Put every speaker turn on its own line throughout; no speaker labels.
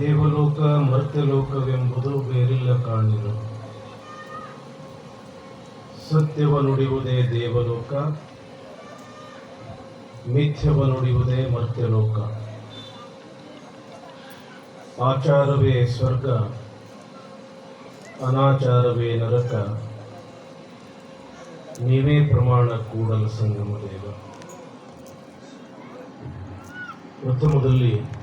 ದೇವಲೋಕ ಮರ್ತ್ಯಲೋಕವೆಂಬುದು ಬೇರಿಲ್ಲ ಕಾಣಿರು ಸತ್ಯವ ನುಡಿಯುವುದೇ ದೇವಲೋಕ, ಮಿಥ್ಯವ ನುಡಿಯುವುದೇ ಮರ್ತ್ಯಲೋಕ. ಆಚಾರವೇ ಸ್ವರ್ಗ, ಅನಾಚಾರವೇ ನರಕ. ನೀವೇ ಪ್ರಮಾಣ ಕೂಡಲ ಸಂಗಮ ದೇವ. ಪ್ರಥಮದಲ್ಲಿ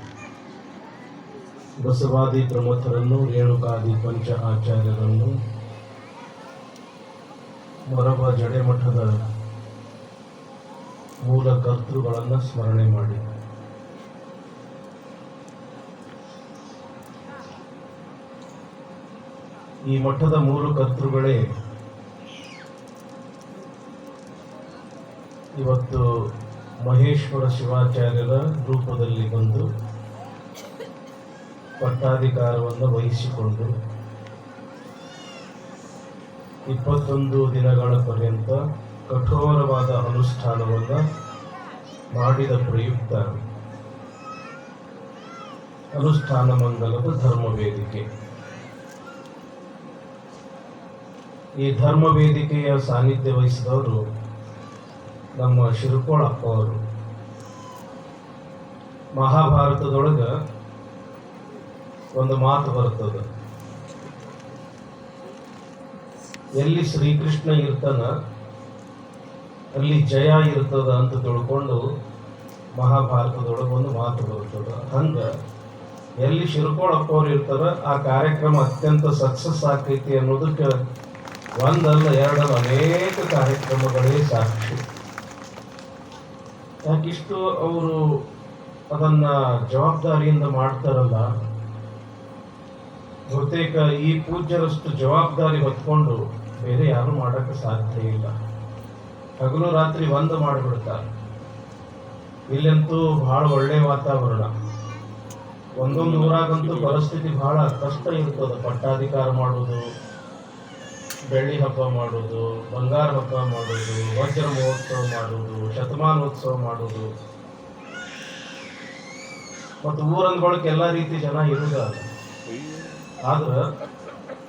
ಬಸವಾದಿ ಪ್ರಮುಖರನ್ನು, ರೇಣುಕಾದಿ ಪಂಚ ಆಚಾರ್ಯರನ್ನು ಮೊರಬ ಜಡೆಮಠದ ಮೂಲ ಕರ್ತೃಗಳನ್ನು ಸ್ಮರಣೆ ಮಾಡಿ. ಈ ಮಠದ ಮೂರು ಕರ್ತೃಗಳೇ ಇವತ್ತು ಮಹೇಶ್ವರ ಶಿವಾಚಾರ್ಯರ ರೂಪದಲ್ಲಿ ಬಂದು ಪಟ್ಟಾಧಿಕಾರವನ್ನು ವಹಿಸಿಕೊಂಡು ಇಪ್ಪತ್ತೊಂದು ದಿನಗಳ ಪರ್ಯಂತ ಕಠೋರವಾದ ಅನುಷ್ಠಾನವನ್ನು ಮಾಡಿದ ಪ್ರಯುಕ್ತ ಅನುಷ್ಠಾನ ಮಂಡಲದ ಧರ್ಮ ವೇದಿಕೆ ಈ ಧರ್ಮ ವೇದಿಕೆಯ ಸಾನ್ನಿಧ್ಯ ವಹಿಸಿದವರು ನಮ್ಮ ಶಿರುಕೋಳಪ್ಪ ಅವರು. ಮಹಾಭಾರತದೊಳಗ ಒಂದು ಮಾತು ಬರ್ತದೆ. ಎಲ್ಲಿ ಶ್ರೀಕೃಷ್ಣ ಇರ್ತಾನ, ಅಲ್ಲಿ ಜಯ ಇರ್ತದ ಅಂತ ತಿಳ್ಕೊಂಡು ಮಹಾಭಾರತದೊಳಗೆ ಒಂದು ಮಾತು ಬರ್ತದ. ಹಂಗೆ ಎಲ್ಲಿ ಶಿರ್ಕೊಳಪ್ಪವ್ರು ಇರ್ತಾರ, ಆ ಕಾರ್ಯಕ್ರಮ ಅತ್ಯಂತ ಸಕ್ಸಸ್ ಆಗ್ತೈತಿ ಅನ್ನೋದಕ್ಕೆ ಒಂದಲ್ಲ ಎರಡಲ್ಲ ಅನೇಕ ಕಾರ್ಯಕ್ರಮಗಳೇ ಸಾಕ್ಷಿ. ಯಾಕಿಷ್ಟು ಅವರು ಅದನ್ನ ಜವಾಬ್ದಾರಿಯಿಂದ ಮಾಡ್ತಾರಲ್ಲ ಬಹುತೇಕ ಈ ಪೂಜ್ಯರಷ್ಟು ಜವಾಬ್ದಾರಿ ಹೊತ್ಕೊಂಡು ಬೇರೆ ಯಾರು ಮಾಡಕ್ಕೆ ಸಾಧ್ಯ ಇಲ್ಲ. ಹಗಲು ರಾತ್ರಿ ಒಂದು ಮಾಡಿಬಿಡ್ತಾರೆ. ಇಲ್ಲಂತೂ ಬಹಳ ಒಳ್ಳೆ ವಾತಾವರಣ. ಒಂದೊಂದು ಊರಾಗಂತೂ ಪರಿಸ್ಥಿತಿ ಬಹಳ ಕಷ್ಟ ಇರ್ತದೆ. ಪಟ್ಟಾಧಿಕಾರ ಮಾಡೋದು ಬೆಳ್ಳಿ ಹಬ್ಬ ಮಾಡೋದು ಬಂಗಾರ ಹಬ್ಬ ಮಾಡೋದು ವಜ್ರ ಮಹೋತ್ಸವ ಮಾಡೋದು ಶತಮಾನೋತ್ಸವ ಮಾಡೋದು ಮತ್ತು ಊರಂದ್ಗೊಳಕ್ಕೆ ಎಲ್ಲ ರೀತಿ ಜನ ಇರುದ ಆದ್ರೆ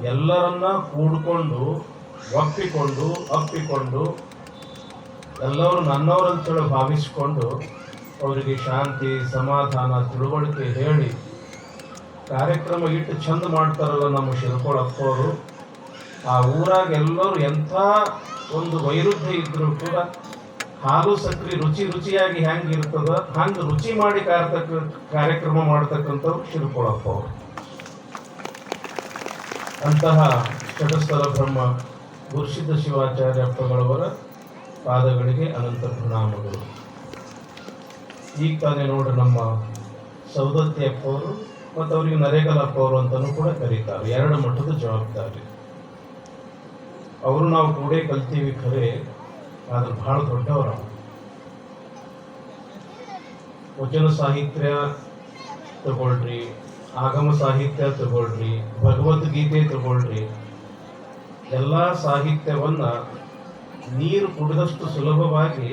ಎಲ್ಲರನ್ನ ಕೂಡ್ಕೊಂಡು, ಒಪ್ಪಿಕೊಂಡು ಅಪ್ಪಿಕೊಂಡು ಎಲ್ಲರೂ ನನ್ನವರಂತೇಳಿ ಭಾವಿಸಿಕೊಂಡು ಅವರಿಗೆ ಶಾಂತಿ, ಸಮಾಧಾನ, ತಿಳುವಳಿಕೆ ಹೇಳಿ ಕಾರ್ಯಕ್ರಮ ಇಟ್ಟು ಚಂದ ಮಾಡ್ತಾರಲ್ಲ ನಮ್ಮ ಶಿರ್ಕೊಳಪ್ಪವರು ಆ ಊರಾಗ ಎಲ್ಲರೂ ಎಂಥ ಒಂದು ವೈರುಧ್ಯ ಇದ್ದರೂ ಕೂಡ ಹಾಲು ಸಕ್ರೆ ರುಚಿ ರುಚಿಯಾಗಿ ಹೆಂಗೆ ಇರ್ತದ ಹಂಗ ರುಚಿ ಮಾಡಿ ಕಾರ್ಯತಕ್ಕ ಕಾರ್ಯಕ್ರಮ ಮಾಡ್ತಕ್ಕಂಥವ್ರು ಶಿರ್ಕೊಳಪ್ಪ ಅವರು ಅಂತಹ ಚಟಸ್ಥಲ ಬ್ರಹ್ಮ ಗುರುಸಿದ್ಧ ಶಿವಾಚಾರ್ಯ ಅಪ್ಪಗಳವರ ಪಾದಗಳಿಗೆ ಅನಂತ ಪ್ರಣಾಮಗಳು. ಈಗ ತಾನೇ ನೋಡ್ರಿ ನಮ್ಮ ಸೌದತ್ತಿ ಅಪ್ಪವರು ಮತ್ತು ಅವರಿಗೆ ನರೇಗಲ್ ಅಪ್ಪವರು ಅಂತಾನೂ ಕೂಡ ಕರೀತಾರೆ. ಎರಡು ಮಠದ ಜವಾಬ್ದಾರಿ. ಅವರು ನಾವು ಕೂಡೇ ಕಲ್ತೀವಿ ಖರೆ ಆದ್ರೆ ಬಹಳ ದೊಡ್ಡವರ. ವಚನ ಸಾಹಿತ್ಯ ತಗೊಳ್ರಿ ಆಗಮ ಸಾಹಿತ್ಯ ತಗೊಳ್ರಿ ಭಗವದ್ಗೀತೆ ತಗೊಳ್ರಿ, ಎಲ್ಲ ಸಾಹಿತ್ಯವನ್ನ ನೀರು ಕುಡಿದಷ್ಟು ಸುಲಭವಾಗಿ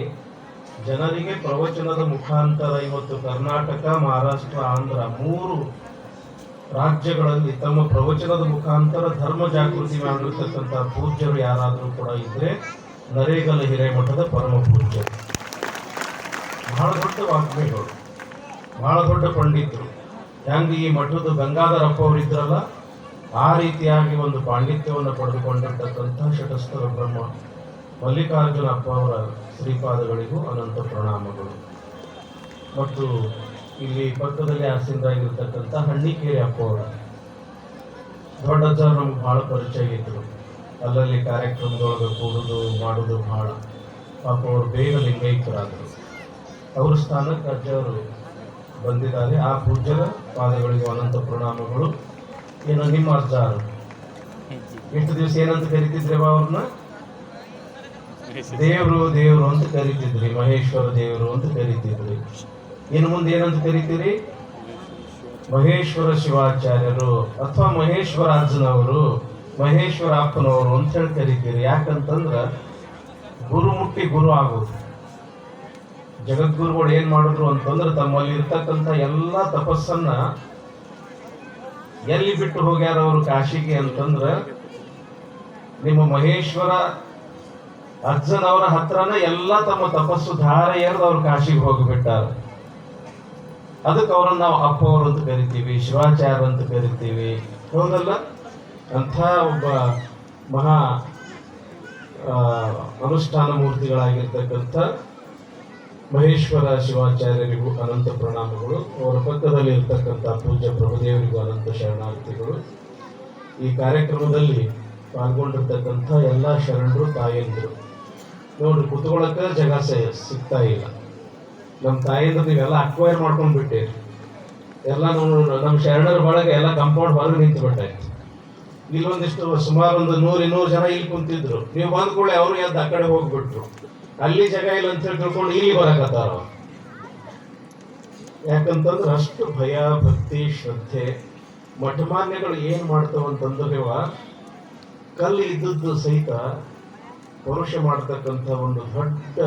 ಜನರಿಗೆ ಪ್ರವಚನದ ಮುಖಾಂತರ ಇವತ್ತು ಕರ್ನಾಟಕ, ಮಹಾರಾಷ್ಟ್ರ, ಆಂಧ್ರ ಮೂರು ರಾಜ್ಯಗಳಲ್ಲಿ ತಮ್ಮ ಪ್ರವಚನದ ಮುಖಾಂತರ ಧರ್ಮ ಜಾಗೃತಿ ಮಾಡಿರ್ತಕ್ಕಂಥ ಪೂಜ್ಯರು ಯಾರಾದರೂ ಕೂಡ ಇದ್ದರೆ ನರೇಗಲ ಹಿರೇಮಠದ ಪರಮ ಪೂಜ್ಯರು. ಬಹಳ ದೊಡ್ಡ ವಾಗ್ಮಿಗಳು, ಬಹಳ ದೊಡ್ಡ ಪಂಡಿತರು. ಹೆಂಗ ಈ ಮಠದ ಗಂಗಾಧರಪ್ಪ ಅವರಿದ್ರಲ್ಲ, ಆ ರೀತಿಯಾಗಿ ಒಂದು ಪಾಂಡಿತ್ಯವನ್ನು ಪಡೆದುಕೊಂಡಿರ್ತಕ್ಕಂಥ ಶಟಸ್ಥರ ಬ್ರಹ್ಮ ಮಲ್ಲಿಕಾರ್ಜುನ ಅಪ್ಪ ಅವರ ಶ್ರೀಪಾದಗಳಿಗೂ ಅನಂತ ಪ್ರಣಾಮಗಳು. ಮತ್ತು ಇಲ್ಲಿ ಪಕ್ಕದಲ್ಲಿ ಆಸಿಂದಾಗಿರ್ತಕ್ಕಂಥ ಹಣ್ಣಿಕೇರಿ ಅಪ್ಪ ಅವರ ದೊಡ್ಡಜ್ಜ ನಮ್ಗೆ ಬಹಳ ಪರಿಚಯ ಇದ್ರು. ಅಲ್ಲಲ್ಲಿ ಕಾರ್ಯಕ್ರಮದೊಳಗೆ ಕೂಡುದು, ಮಾಡುದು ಬಹಳ ಪಾಪ ಅವರು ಬೇಗ ಲಿಂಗೈಕ್ಯರಾದರು ಅವ್ರ ಸ್ಥಾನಕ್ಕೆ ಅಜ್ಜವರು ಬಂದಿದ್ದಾರೆ. ಆ ಪೂಜ್ಯರ ಪಾದಗಳಿಗೆ ಅನಂತ ಪ್ರಣಾಮಗಳು. ಏನು ನಿಮ್ಮ ಅರ್ಥ? ಎಷ್ಟು ದಿವಸ ಏನಂತ ಕರಿತಿದ್ರಿ ಅವ್ರನ್ನ? ದೇವರು ದೇವರು ಅಂತ ಕರಿತಿದ್ರಿ. ಮಹೇಶ್ವರ ದೇವರು ಅಂತ ಕರಿತಿದ್ರಿ. ಇನ್ನು ಮುಂದೆ ಏನಂತ ಕರಿತೀರಿ? ಮಹೇಶ್ವರ ಶಿವಾಚಾರ್ಯರು ಅಥವಾ ಮಹೇಶ್ವರ ಅಜ್ಜನವರು ಮಹೇಶ್ವರ ಅಪ್ಪನವರು ಅಂತ ಹೇಳಿ ಕರಿತೀರಿ. ಯಾಕಂತಂದ್ರ ಗುರು ಮುಟ್ಟಿ ಗುರು ಆಗೋದು. ಜಗದ್ಗುರುಗಳು ಏನು ಮಾಡಿದ್ರು ಅಂತಂದ್ರೆ ತಮ್ಮಲ್ಲಿ ಇರ್ತಕ್ಕಂಥ ಎಲ್ಲ ತಪಸ್ಸನ್ನ ಎಲ್ಲಿ ಬಿಟ್ಟು ಹೋಗ್ಯಾರ ಅವರು ಕಾಶಿಗೆ ಅಂತಂದ್ರೆ ನಿಮ್ಮ ಮಹೇಶ್ವರ ಅಜ್ಜನವರ ಹತ್ರನ ಎಲ್ಲ ತಮ್ಮ ತಪಸ್ಸು ಧಾರೆ ಎರೆದು ಅವ್ರು ಕಾಶಿಗೆ ಹೋಗಿಬಿಟ್ಟಾರ. ಅದಕ್ಕೆ ಅವ್ರನ್ನ ನಾವು ಅಪ್ಪವರು ಅಂತ ಕರಿತೀವಿ ಶಿವಾಚಾರ ಅಂತ ಕರಿತೀವಿ. ಹೌದಲ್ಲ? ಅಂಥ ಒಬ್ಬ ಮಹಾ ಅನುಷ್ಠಾನ ಮೂರ್ತಿಗಳಾಗಿರ್ತಕ್ಕಂಥ ಮಹೇಶ್ವರ ಶಿವಾಚಾರ್ಯರಿಗೂ ಅನಂತ ಪ್ರಣಾಮಗಳು. ಅವರ ಪಕ್ಕದಲ್ಲಿ ಇರತಕ್ಕಂಥ ಪೂಜ್ಯ ಪ್ರಭುದೇವರಿಗೂ ಅನಂತ ಶರಣಾರ್ಥಿಗಳು. ಈ ಕಾರ್ಯಕ್ರಮದಲ್ಲಿ ಪಾಲ್ಗೊಂಡಿರ್ತಕ್ಕಂಥ ಎಲ್ಲ ಶರಣರು, ತಾಯಂದಿರು. ನೋಡ್ರಿ ಕುತ್ಕೊಳ್ಳೋಕೆ ಜಗ ಸಿಗ್ತಾ ಇಲ್ಲ. ನಮ್ಮ ತಾಯಿಂದ ನೀವೆಲ್ಲ ಅಕ್ವೈರ್ ಮಾಡ್ಕೊಂಡ್ಬಿಟ್ಟಿರಿ. ಎಲ್ಲ ನಮ್ಮ ಶರಣರ ಬಳಗ ಎಲ್ಲ ಕಂಪೌಂಡ್ ಹೊರಗೆ ನಿಂತು ಬಿಟ್ಟಾಯ್ತು ಇಲ್ಲೊಂದಿಷ್ಟು ಸುಮಾರು ಒಂದು ನೂರು ಇನ್ನೂರು ಜನ ಇಲ್ಲಿ ಕುಂತಿದ್ರು. ನೀವು ಬಂದ್ಕೊಳ್ಳಿ ಅವ್ರಿಗೆ ಅವರು ಎದ್ದು ಆ ಕಡೆ ಹೋಗ್ಬಿಟ್ರು. ಅಲ್ಲಿ ಜಾಗ ಇಲ್ಲ ಅಂತ ಹೇಳಿ ತಿಳ್ಕೊಂಡು ಇಲ್ಲಿ ಬರಕತ್ತಾರ. ಯಾಕಂತಂದ್ರೆ ಅಷ್ಟು ಭಯ, ಭಕ್ತಿ, ಶ್ರದ್ಧೆ, ಮಠಮಾನ್ಯಗಳು ಏನ್ ಮಾಡ್ತಾವ ಅಂತಂದ್ರೆ ಇವ ಕಲ್ಲು ಇದ್ದದ್ದು ಸಹಿತ ಪುರುಷ ಮಾಡ್ತಕ್ಕಂಥ ಒಂದು ದೊಡ್ಡ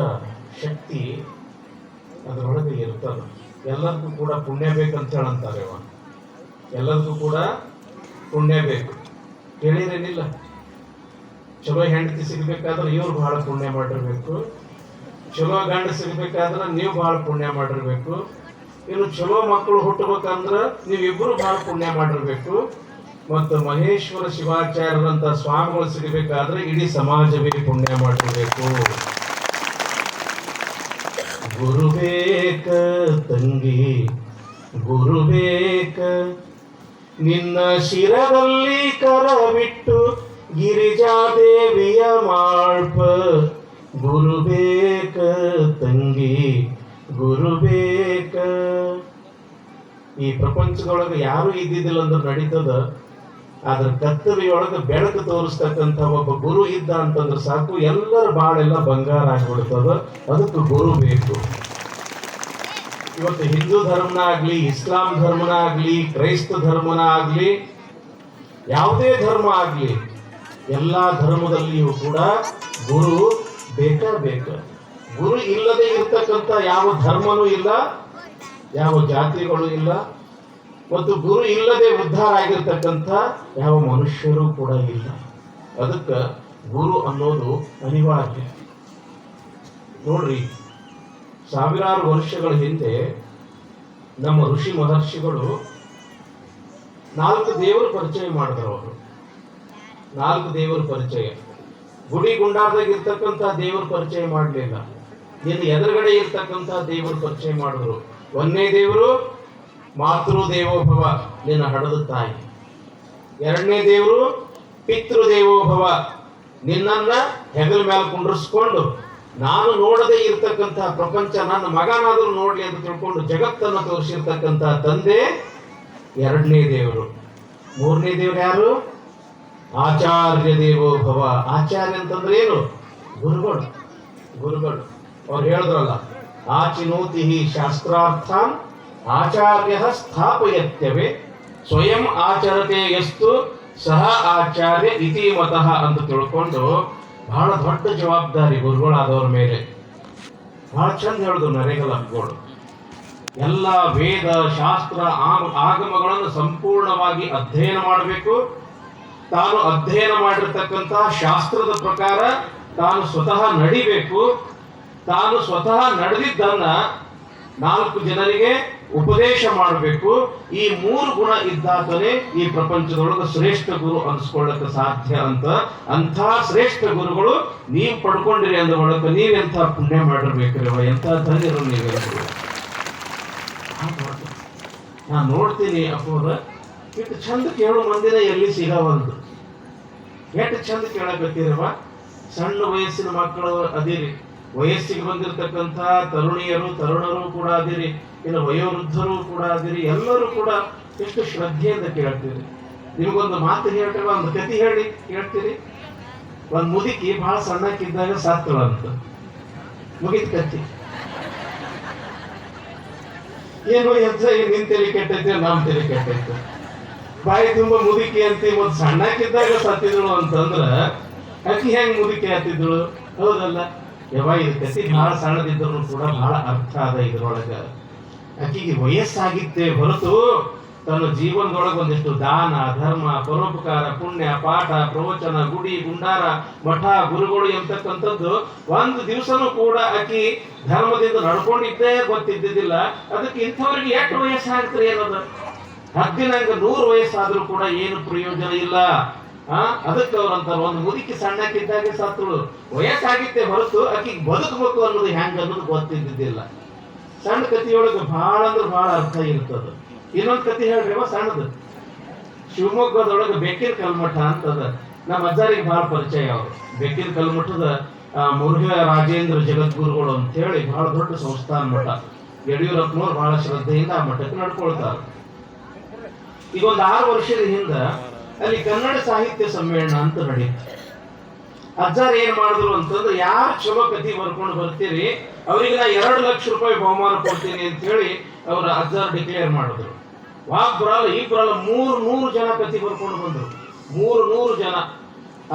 ಶಕ್ತಿ ಅದರೊಳಗೆ ಇರ್ತದ. ಎಲ್ಲರಿಗೂ ಕೂಡ ಪುಣ್ಯ ಬೇಕಂತ ಹೇಳಂತಾರೆ ಎಲ್ಲರಿಗೂ ಕೂಡ ಪುಣ್ಯ ಬೇಕು. ಕೇಳಿರೇನಿಲ್ಲ ಚಲೋ ಹೆಂಡತಿ ಸಿಗ್ಬೇಕಾದ್ರೆ ಇವ್ರು ಬಹಳ ಪುಣ್ಯ ಮಾಡಿರ್ಬೇಕು. ಚಲೋ ಗಂಡ ಸಿಗ್ಬೇಕಾದ್ರೆ ನೀವು ಬಹಳ ಪುಣ್ಯ ಮಾಡಿರ್ಬೇಕು. ಇನ್ನು ಚಲೋ ಮಕ್ಕಳು ಹುಟ್ಟಬೇಕಂದ್ರ ನೀವಿಬ್ರು ಬಹಳ ಪುಣ್ಯ ಮಾಡಿರ್ಬೇಕು. ಮತ್ತು ಮಹೇಶ್ವರ ಶಿವಾಚಾರ್ಯರಂತ ಸ್ವಾಮಿಗಳು ಸಿಗಬೇಕಾದ್ರೆ ಇಡೀ ಸಮಾಜವೇ ಪುಣ್ಯ ಮಾಡಿರ್ಬೇಕು. ಗುರು ಬೇಕ ತಂಗಿ ಗುರು ಬೇಕ ನಿನ್ನ ಶಿರದಲ್ಲಿ ಕರವಿಟ್ಟು ಗಿರಿಜಾದೇವಿಯ ಮಾಳ್ಪ. ಗುರು ಬೇಕ ತಂಗಿ ಗುರು ಬೇಕ ಈ ಪ್ರಪಂಚದೊಳಗೆ ಯಾರು ಇದ್ದಿದ್ದಿಲ್ಲ ಅಂದ್ರೆ ನಡೀತದ. ಆದ್ರ ಕತ್ತರಿಯೊಳಗೆ ಬೆಳಕು ತೋರಿಸ್ತಕ್ಕಂಥ ಒಬ್ಬ ಗುರು ಇದ್ದ ಅಂತಂದ್ರೆ ಸಾಕು, ಎಲ್ಲರ ಬಾಳೆಲ್ಲ ಬಂಗಾರ ಆಗ್ಬಿಡ್ತದ. ಅದಕ್ಕೆ ಗುರು ಬೇಕು. ಇವತ್ತು ಹಿಂದೂ ಧರ್ಮನ ಆಗಲಿ ಇಸ್ಲಾಂ ಧರ್ಮನ ಆಗಲಿ ಕ್ರೈಸ್ತ ಧರ್ಮನ ಆಗಲಿ ಯಾವುದೇ ಧರ್ಮ ಆಗ್ಲಿ ಎಲ್ಲಾ ಧರ್ಮದಲ್ಲಿಯೂ ಕೂಡ ಗುರು ಬೇಕೇ ಬೇಕು. ಗುರು ಇಲ್ಲದೆ ಇರ್ತಕ್ಕಂಥ ಯಾವ ಧರ್ಮನೂ ಇಲ್ಲ, ಯಾವ ಜಾತಿಗಳು ಇಲ್ಲ, ಮತ್ತು ಗುರು ಇಲ್ಲದೆ ಉದ್ಧಾರ ಆಗಿರ್ತಕ್ಕಂಥ ಯಾವ ಮನುಷ್ಯರು ಕೂಡ ಇಲ್ಲ. ಅದಕ್ಕೆ ಗುರು ಅನ್ನೋದು ಅನಿವಾರ್ಯ. ನೋಡ್ರಿ, ಸಾವಿರಾರು ವರ್ಷಗಳ ಹಿಂದೆ ನಮ್ಮ ಋಷಿ ಮಹರ್ಷಿಗಳು ನಾಲ್ಕು ದೇವರು ಪರಿಚಯ ಮಾಡಿದ್ರು ಅವರು. ನಾಲ್ಕು ದೇವರ ಪರಿಚಯ. ಗುಡಿ ಗುಂಡಾರದಾಗ ಇರ್ತಕ್ಕಂಥ ದೇವರ ಪರಿಚಯ ಮಾಡಲಿಲ್ಲ. ನಿನ್ನ ಎದುರುಗಡೆ ಇರ್ತಕ್ಕಂಥ ದೇವರ ಪರಿಚಯ ಮಾಡಿದ್ರು. ಒಂದನೇ ದೇವರು ಮಾತೃ ದೇವೋಭವ ನಿನ್ನ ಹಡದ ತಾಯಿ. ಎರಡನೇ ದೇವರು ಪಿತೃ ದೇವೋಭವ ನಿನ್ನನ್ನ ಹೆಗಲ ಮೇಲೆ ಕುಂಡ್ರಿಸ್ಕೊಂಡು ನಾನು ನೋಡದೆ ಇರ್ತಕ್ಕಂಥ ಪ್ರಪಂಚ, ನನ್ನ ಮಗನಾದರೂ ನೋಡ್ಲಿ ಅಂತ ತಿಳ್ಕೊಂಡು ಜಗತ್ತನ್ನು ತೋರಿಸಿರ್ತಕ್ಕಂಥ ತಂದೆ ಎರಡನೇ ದೇವರು. ಮೂರನೇ ದೇವರು ಯಾರು? ಆಚಾರ್ಯ ದೇವೋ ಭವ. ಆಚಾರ್ಯ ಅಂತಂದ್ರೆ ಏನು? ಗುರುಗಳು. ಗುರುಗಳು. ಅವ್ರು ಹೇಳಿದ್ರಲ್ಲ, ಆಚಿನೋತಿ ಶಾಸ್ತ್ರಾರ್ಥ ಆಚಾರ್ಯ ಸ್ಥಾಪಯತ್ಯವೆ. ಸ್ವಯಂ ಆಚರತೆ ಎಷ್ಟು ಸಹ ಆಚಾರ್ಯ ಇತಿ ಮತಃ ಅಂತ ತಿಳ್ಕೊಂಡು ಬಹಳ ದೊಡ್ಡ ಜವಾಬ್ದಾರಿ ಗುರುಗಳಾದವ್ರ ಮೇಲೆ. ಬಹಳ ಚಂದ ಹೇಳಿದ್ರು ನರೇಗಲ ಅಪ್ಗಳು ಎಲ್ಲ ವೇದ, ಶಾಸ್ತ್ರ ಆಗಮಗಳನ್ನು ಸಂಪೂರ್ಣವಾಗಿ ಅಧ್ಯಯನ ಮಾಡಬೇಕು. ತಾನು ಅಧ್ಯಯನ ಮಾಡಿರ್ತಕ್ಕಂತಹ ಶಾಸ್ತ್ರದ ಪ್ರಕಾರ ತಾನು ಸ್ವತಃ ನಡಿಬೇಕು. ತಾನು ಸ್ವತಃ ನಡೆದಿದ್ದನ್ನ ನಾಲ್ಕು ಜನರಿಗೆ ಉಪದೇಶ ಮಾಡಬೇಕು. ಈ ಮೂರು ಗುಣ ಇದ್ದಾತನೇ ಈ ಪ್ರಪಂಚದೊಳಗೆ ಶ್ರೇಷ್ಠ ಗುರು ಅನ್ಸ್ಕೊಳ್ಳಕ್ಕೆ ಸಾಧ್ಯ ಅಂತ ಅಂಥ ಶ್ರೇಷ್ಠ ಗುರುಗಳು ನೀವು ಪಡ್ಕೊಂಡಿರಿ ಅಂದ ಒಳಗೆ ನೀವೆಂಥ ಪುಣ್ಯ ಮಾಡಿರ್ಬೇಕ್ರಿ ಎಂಥ ಧನ್ಯರು ನೀವೇ ನಾನು ನೋಡ್ತೀನಿ ಅಪ್ಪವ್ರ ಇಟ್ಟು ಚಂದ ಕೇಳೋ ಮಂದಿನ ಎಲ್ಲಿ ಸಿಗವಲ್ದು? ಎಷ್ಟು ಚಂದ ಕೇಳಕತ್ತೀರವ ಸಣ್ಣ ವಯಸ್ಸಿನ ಮಕ್ಕಳು ಅದಿರಿ. ವಯಸ್ಸಿಗೆ ಬಂದಿರತಕ್ಕಂಥ ತರುಣಿಯರು, ತರುಣರು ಕೂಡ ಅದಿರಿ. ಇನ್ನು ವಯೋವೃದ್ಧರು ಕೂಡ ಅದಿರಿ. ಎಲ್ಲರೂ ಕೂಡ ಎಷ್ಟು ಶ್ರದ್ಧೆಯಿಂದ ಕೇಳ್ತೀರಿ. ನಿಮಗೊಂದು ಮಾತು ಹೇಳ್ತೀವಿ, ಒಂದು ಕತಿ ಹೇಳಿ, ಕೇಳ್ತೀರಿ. ಒಂದು ಮುದುಕಿ ಬಹಳ ಸಣ್ಣಕ್ಕಿದ್ದಾಗ ಸತ್ತಳಂತ ಮುಗಿದ ಕತ್ತಿ ಏನು ಎತ್ತ ನಿನ್ ತಲೆ ಕೆಟ್ಟೈತೆ ನಮ್ಮ ತಲೆ ಕೆಟ್ಟೈತೆ? ಬಾಯಿ ತುಂಬ ಮುದುಕಿ ಅಂತ ಮತ್ ಸಣ್ಣಕ್ಕಿದ್ದಾಗ ಸತ್ತಿದಳು ಅಂತಂದ್ರ ಅಕ್ಕಿ ಹೆಂಗ್ ಮುದುಕಿ ಹತ್ತಿದಳು ಹೌದಲ್ಲ? ಯವ್ವ ಇದು ಕಸಿ ಬಹಳ ಸಣ್ಣದಿದ್ರು ಕೂಡ ಬಹಳ ಅರ್ಥ ಅದ ಇದ್ರೊಳಗ. ಅಕ್ಕಿಗೆ ವಯಸ್ಸಾಗಿತ್ತೆ ಹೊರತು ತನ್ನ ಜೀವನದೊಳಗೆ ಒಂದಿಷ್ಟು ದಾನ, ಧರ್ಮ, ಪರೋಪಕಾರ, ಪುಣ್ಯ, ಪಾಠ, ಪ್ರವಚನ, ಗುಡಿ, ಗುಂಡಾರ, ಮಠ, ಗುರುಗಳು ಎಂತಕ್ಕಂಥದ್ದು. ಒಂದು ದಿವಸನೂ ಕೂಡ ಆಕಿ ಧರ್ಮದಿಂದ ನಡ್ಕೊಂಡಿದ್ದೇ ಗೊತ್ತಿದ್ದಿದ್ದಿಲ್ಲ. ಅದಕ್ಕೆ ಇಂಥವ್ರಿಗೆ ಎಷ್ಟು ವಯಸ್ಸಾಗ್ತದೆ ಏನದ ಹದ್ದಿನಂಗ ನೂರು ವಯಸ್ಸಾದ್ರೂ ಕೂಡ ಏನು ಪ್ರಯೋಜನ ಇಲ್ಲ. ಆ, ಅದಕ್ಕೆ ಅವ್ರಂತಾರ ಒಂದು ಮುದುಕಿ ಸಣ್ಣಕ್ಕಿದ್ದಾಗೆ ಸತ್ತಳು. ವಯಸ್ಸಾಗಿತ್ತೆ ಹೊರತು ಆಕಿಗೆ ಬದುಕಬೇಕು ಅನ್ನೋದು ಹೆಂಗ ಅನ್ನೋದು ಗೊತ್ತಿದ್ದಿದ್ದಿಲ್ಲ. ಸಣ್ಣ ಕಥೆಯೊಳಗೆ ಬಹಳ ಅಂದ್ರೆ ಬಹಳ ಅರ್ಥ ಇರ್ತದ ಇನ್ನೊಂದು ಕಥೆ ಹೇಳ್ರಿ ಸಣ್ಣದು. ಶಿವಮೊಗ್ಗದೊಳಗೆ ಬೆಕ್ಕಿನ ಕಲ್ಮಠ ಅಂತದ. ನಮ್ಮ ಅಜ್ಜಾರಿಗೆ ಬಹಳ ಪರಿಚಯ ಅವರು. ಬೆಕ್ಕಿನ ಕಲ್ಮಠದ ಮುರುಘ ರಾಜೇಂದ್ರ ಜಗದ್ಗುರುಗಳು ಅಂತ ಹೇಳಿ ಬಹಳ ದೊಡ್ಡ ಸಂಸ್ಥಾನ ಮಠ. ಯಡಿಯೂರಪ್ಪನವ್ರು ಬಹಳ ಶ್ರದ್ಧೆಯಿಂದ ಆ ಮಠಕ್ಕೆ ನಡ್ಕೊಳ್ತಾರೆ. ಒಂದು ಆರು ವರ್ಷದ ಹಿಂದ ಅಲ್ಲಿ ಕನ್ನಡ ಸಾಹಿತ್ಯ ಸಮ್ಮೇಳನ ಅಂತ ನಡೀತು. ಅಜ್ಜಾರ್ ಏನ್ ಮಾಡಿದ್ರು ಅಂತಂದ್ರೆ, ಯಾರು ಚಲೋ ಕತಿ ಬರ್ಕೊಂಡು ಬರ್ತೀರಿ, ಅವರಿಗೆ ನಾ ಎರಡು ಲಕ್ಷ ರೂಪಾಯಿ ಬಹುಮಾನ ಕೊಡ್ತೀನಿ ಅಂತ ಹೇಳಿ ಅವ್ರ ಅಜ್ಜಾರ್ ಡಿಕ್ಲೇರ್ ಮಾಡಿದ್ರು. ವಾಕ್ ಬರಲ್ಲ ಈ ಬರಲ್ಲ, ಮೂರು ನೂರು ಜನ ಕತಿ ಬರ್ಕೊಂಡು ಬಂದ್ರು. ಮೂರು ನೂರು ಜನ.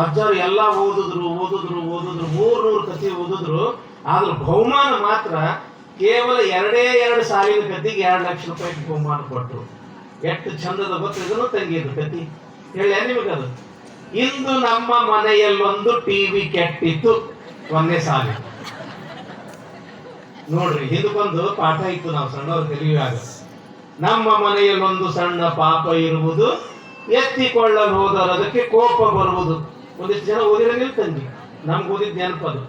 ಅಜ್ಜಾರ್ ಎಲ್ಲ ಓದಿದ್ರು ಓದಿದ್ರು ಓದಿದ್ರು, ಮೂರು ನೂರು ಕತಿ ಓದಿದ್ರು. ಆದ್ರೆ ಬಹುಮಾನ ಮಾತ್ರ ಕೇವಲ ಎರಡೇ ಎರಡು ಸಾವಿರ ಕತಿಗೆ ಎರಡು ಲಕ್ಷ ರೂಪಾಯಿ ಬಹುಮಾನ ಕೊಟ್ಟರು. ಎಷ್ಟು ಚಂದದ ಗೊತ್ತಿದ್ರು ತಂಗಿದ್ರು ಕತಿ ಹೇಳ ನಿಮಗದು ಇಂದು ನಮ್ಮ ಮನೆಯಲ್ಲೊಂದು ಟಿವಿ ಕೆಟ್ಟಿತ್ತು ಒಂದೇ ಸಾಲ ನೋಡ್ರಿ ಬಂದು ಪಾಠ ಇತ್ತು ನಾವು ಸಣ್ಣವ್ರು ಕಲಿಯುವಾಗ. ನಮ್ಮ ಮನೆಯಲ್ಲೊಂದು ಸಣ್ಣ ಪಾಪ ಇರುವುದು, ಎತ್ತಿಕೊಳ್ಳಲು ಹೋದರದಕ್ಕೆ ಕೋಪ ಬರುವುದು. ಒಂದಿಷ್ಟು ಜನ ಓದಿರಂಗಿಲ್ಲ ತಂಗಿ, ನಮ್ಗೆ ಓದಿದ್ ನೆನಪದು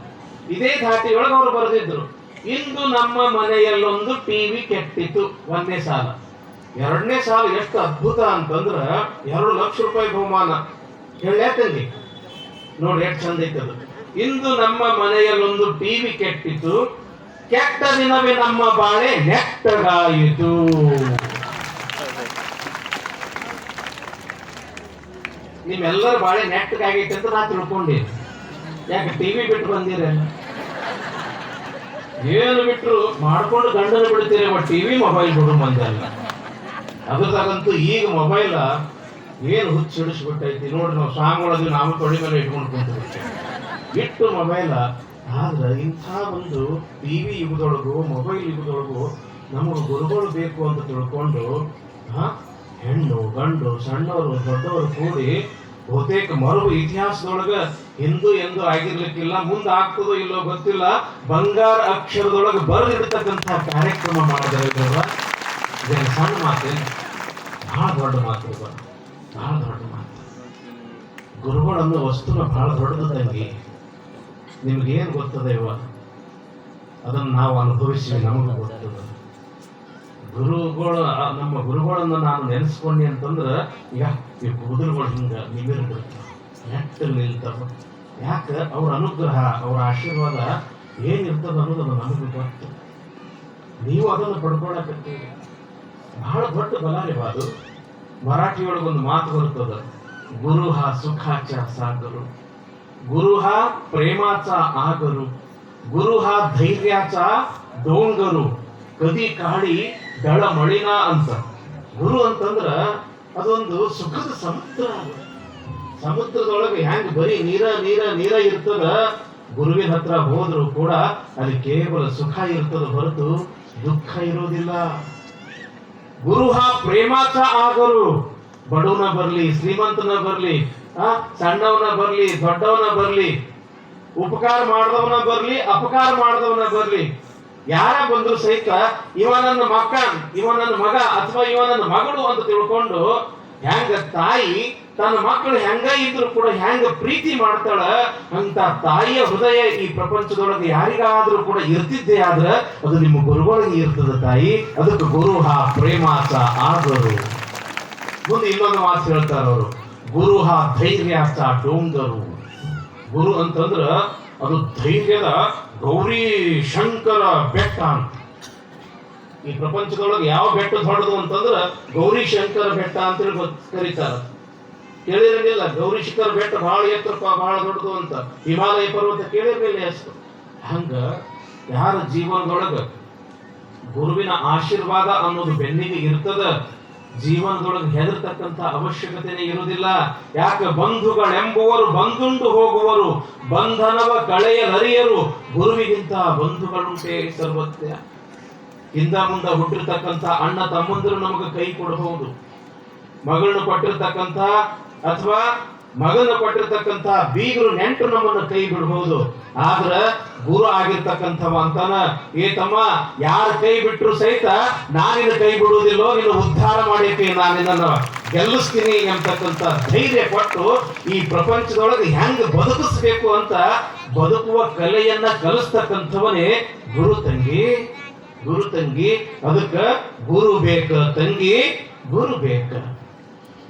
ಇದೇ ಧಾಟಿಯೊಳಗೆ ಅವರು ಬರೆದಿದ್ರು, ಇಂದು ನಮ್ಮ ಮನೆಯಲ್ಲೊಂದು ಟಿವಿ ಕೆಟ್ಟಿತ್ತು ಒಂದೇ ಸಾಲ. ಎರಡನೇ ಸಾಲ ಎಷ್ಟು ಅದ್ಭುತ ಅಂತಂದ್ರ ಎರಡು ಲಕ್ಷ ರೂಪಾಯಿ ಬಹುಮಾನ. ಹೇಳ ನೋಡಿ ಎಷ್ಟು ಚಂದ ಅದು. ಇಂದು ನಮ್ಮ ಮನೆಯಲ್ಲೊಂದು ಟಿವಿ ಕೆಟ್ಟಿತು ಕೆಟ್ಟ ದಿನವೇ ನಮ್ಮ ಬಾಳೆ ನೆಟ್ಟಗಾಯಿತು. ನಿಮ್ಮೆಲ್ಲರ ಬಾಳೆ ನೆಟ್ಟಗಾಗೈತೆ ಅಂತ ನಾ ತಿಳ್ಕೊಂಡೆ. ಯಾಕೆ ಟಿವಿ ಬಿಟ್ಟು ಬಂದಿರಲ್ಲ ಏನು ಬಿಟ್ರು ಮಾಡ್ಕೊಂಡು ಗಂಡನ ಬಿಡ್ತೀರಿ ಬಟ್ ಟಿವಿ, ಮೊಬೈಲ್ ಬಿಡು ಮಂದಲ್ಲ ಅದ್ರದಾಗಂತೂ ಈಗ ಮೊಬೈಲ್ ಏನು ಹುಚ್ಚು ಹಿಡಿಸ್ಬಿಟ್ಟೈತಿ ನೋಡ್ರಿ ನಾವು ಸಾಂಗ್ ನಾವು ತೊಳಿ ಮೇಲೆ ಇಟ್ಕೊಂಡು ಕುಂತಿರ್ತೀವಿ. ಇಟ್ಟು ಮೊಬೈಲ, ಆದ್ರೆ ಇಂಥ ಒಂದು ಟಿ ವಿ ಯುಗದೊಳಗು, ಮೊಬೈಲ್ ಯುಗದೊಳಗು ನಮಗೆ ಗುರುಗಳು ಬೇಕು ಅಂತ ತಿಳ್ಕೊಂಡು ಹೆಣ್ಣು, ಗಂಡು, ಸಣ್ಣವರು, ದೊಡ್ಡವರು ಕೂಡಿ ಬಹುತೇಕ ಮರು ಇತಿಹಾಸದೊಳಗ ಹಿಂದೂ ಎಂದು ಆಗಿರ್ಲಿಕ್ಕಿಲ್ಲ, ಮುಂದೆ ಆಗ್ತದೋ ಇಲ್ಲೋ ಗೊತ್ತಿಲ್ಲ, ಬಂಗಾರ ಅಕ್ಷರದೊಳಗೆ ಬರೆದಿರ್ತಕ್ಕಂಥ ಕಾರ್ಯಕ್ರಮ ಮಾಡಿದ್ದಾರೆ ಇವ್ರವ್ವ. ಇದೇನು ಸಣ್ಣ ಮಾತೇನು ಬಹಳ ದೊಡ್ಡ ಮಾತು ಬಹಳ ದೊಡ್ಡ ಮಾತು. ಗುರುಗಳನ್ನು ವಸ್ತುನ ಬಹಳ ದೊಡ್ಡದಂಗೆ ನಿಮಗೇನು ಗೊತ್ತದ ಇವ? ಅದನ್ನು ನಾವು ಅನುಭವಿಸಿ ನಮಗೆ ಗೊತ್ತದ. ಗುರುಗಳು ನಮ್ಮ ಗುರುಗಳನ್ನು ನಾನು ನೆನೆಸ್ಕೊಂಡಿ ಅಂತಂದ್ರೆ ಯಾಕೆ ಈ ಕುದುರುಗಳು ಹಿಂಗೆ ನಿಮಿರು ಬಿಡ್ತಾವ ನೆಟ್ಟು ನಿಲ್ತಾವ? ಯಾಕೆ ಅವ್ರ ಅನುಗ್ರಹ, ಅವ್ರ ಆಶೀರ್ವಾದ ಏನಿರ್ತದೆ ಅನ್ನೋದು ನಮಗೆ ಗೊತ್ತು. ನೀವು ಅದನ್ನು ಪಡ್ಕೊಳಕತ್ತೀರಿ. ಬಹಳ ದೊಡ್ಡ ಬಲಾರಿವ ಅದು ಮರಾಠಿಯೊಳಗೊಂದು ಮಾತು ಬರ್ತದ. ಗುರುಹ ಸುಖಾಚ ಸಾಗರು. ಗುರುಹ ಪ್ರೇಮಾಚ ಆಗರು. ಗುರುಹ ಧೈರ್ಯಾಚ ಡೋಂಗರು ಕದಿ ಕಾಡಿ ದಳ ಮಳಿನ ಅಂತ. ಗುರು ಅಂತಂದ್ರ ಅದೊಂದು ಸುಖದ ಸಮುದ್ರ ಸಮುದ್ರದೊಳಗೆ ಹೆಂಗ್ ಬರೀ ನೀರ ನೀರ ನೀರ ಇರ್ತದ? ಗುರುವಿನ ಹತ್ರ ಹೋದ್ರು ಕೂಡ ಅಲ್ಲಿ ಕೇವಲ ಸುಖ ಇರ್ತದ ಹೊರತು ದುಃಖ ಇರೋದಿಲ್ಲ ಗುರು ಹಾ ಪ್ರೇಮಾಚ ಆಗರು. ಬಡವನ ಬರಲಿ, ಶ್ರೀಮಂತನ ಬರಲಿ, ಆ, ಸಣ್ಣವನ ಬರಲಿ, ದೊಡ್ಡವನ ಬರಲಿ, ಉಪಕಾರ ಮಾಡಿದವನ ಬರಲಿ, ಅಪಕಾರ ಮಾಡಿದವನ ಬರಲಿ. ಯಾರ ಬಂದ್ರು ಸಹಿತ ಇವ ನನ್ನ ಮಕ್ಕ ಇವ ನನ್ನ ಮಗ ಅಥವಾ ಇವ ನನ್ನ ಮಗಳು ಅಂತ ತಿಳ್ಕೊಂಡು, ಹೆಂಗ ತಾಯಿ ತನ್ನ ಮಕ್ಕಳು ಹೆಂಗ ಇದ್ರು ಕೂಡ ಹೆಂಗ ಪ್ರೀತಿ ಮಾಡ್ತಾಳ, ಅಂತ ತಾಯಿಯ ಹೃದಯ ಈ ಪ್ರಪಂಚದೊಳಗೆ ಯಾರಿಗಾದ್ರೂ ಕೂಡ ಇರ್ತಿದ್ದೆ ಆದ್ರೆ ಅದು ನಿಮ್ಮ ಗುರುಗಳಿಗೆ ಇರ್ತದ ತಾಯಿ. ಅದಕ್ಕೆ ಗುರು ಹಾ ಪ್ರೇಮಾಸ ಆದರು. ಮುಂದೆ ಇನ್ನೊಂದು ಮಾತು ಹೇಳ್ತಾರ ಅವರು. ಗುರು ಹಾ ಧೈರ್ಯಾಸ ಡೋಂಗರು. ಗುರು ಅಂತಂದ್ರ ಅದು ಧೈರ್ಯದ ಗೌರಿ ಶಂಕರ ಬೆಟ್ಟ ಅಂತ. ಈ ಪ್ರಪಂಚದೊಳಗೆ ಯಾವ ಬೆಟ್ಟ ದೊಡ್ಡದು ಅಂತಂದ್ರೆ ಗೌರಿ ಶಂಕರ ಬೆಟ್ಟ ಅಂತೇಳಿ ಕರೀತಾರ. ಕೇಳಿರಂಗಿಲ್ಲ ಗೌರಿ ಶಿಖರ ಬೆಟ್ಟ ಬಹಳ ಎತ್ತರಪ್ಪ ಬಹಳ ದೊಡ್ಡದು ಅಂತ ಹಿಮಾಲಯ ಪರ್ವತ ಕೇಳಿರ್ಲಿಲ್ಲ ಅಷ್ಟು. ಹಂಗ ಯಾರ ಜೀವನದೊಳಗ ಗುರುವಿನ ಆಶೀರ್ವಾದ ಅನ್ನೋದು ಬೆನ್ನಿಗೆ ಇರ್ತದ, ಜೀವನದೊಳಗೆ ಹೆದರ್ತಕ್ಕಂಥ ಅವಶ್ಯಕತೆನೇ ಇರುವುದಿಲ್ಲ. ಯಾಕೆ ಬಂಧುಗಳೆಂಬುವರು ಬಂದುಂಡು ಹೋಗುವರು, ಬಂಧನವ ಕಳೆಯಲರಿಯರು ಗುರುವಿಗಿಂತ ಬಂಧುಗಳುಂಟೆ ಸರ್ವತ್ಯ ಹಿಂದ ಮುಂದ ಹುಟ್ಟಿರ್ತಕ್ಕಂಥ ಅಣ್ಣ ತಮ್ಮಂದಿರು ನಮಗೆ ಕೈ ಕೊಡಬಹುದು. ಮಗಳನ್ನು ಕೊಟ್ಟಿರ್ತಕ್ಕಂಥ ಅಥವಾ ಮಗನ ಕೊಟ್ಟಿರ್ತಕ್ಕಂಥ ಬೀಗರು ನೆಂಟರು ನಮ್ಮನ್ನ ಕೈ ಬಿಡಬಹುದು ಆದ್ರ ಗುರು ಆಗಿರ್ತಕ್ಕಂಥವ ಅಂತಾನ, ಏ ತಮ್ಮ, ಯಾರ ಕೈ ಬಿಟ್ಟರು ಸಹಿತ ನಾನಿನ ಕೈ ಬಿಡುವುದಿಲ್ಲೋ ನಿನ್ನ ಉದ್ಧಾರ ನಾನು ನಿನ್ನನ್ನು ಗೆಲ್ಲಿಸ್ತೀನಿ ಎಂಬತಕ್ಕಂಥ ಧೈರ್ಯ ಕೊಟ್ಟು ಈ ಪ್ರಪಂಚದೊಳಗೆ ಹೆಂಗ್ ಬದುಕಿಸ್ಬೇಕು ಅಂತ ಬದುಕುವ ಕಲೆಯನ್ನ ಕಲಿಸ್ತಕ್ಕಂಥವನೇ ಗುರು ತಂಗಿ. ಗುರು ತಂಗಿ, ಅದಕ್ಕ ಗುರು ಬೇಕ, ತಂಗಿ, ಗುರು ಬೇಕ.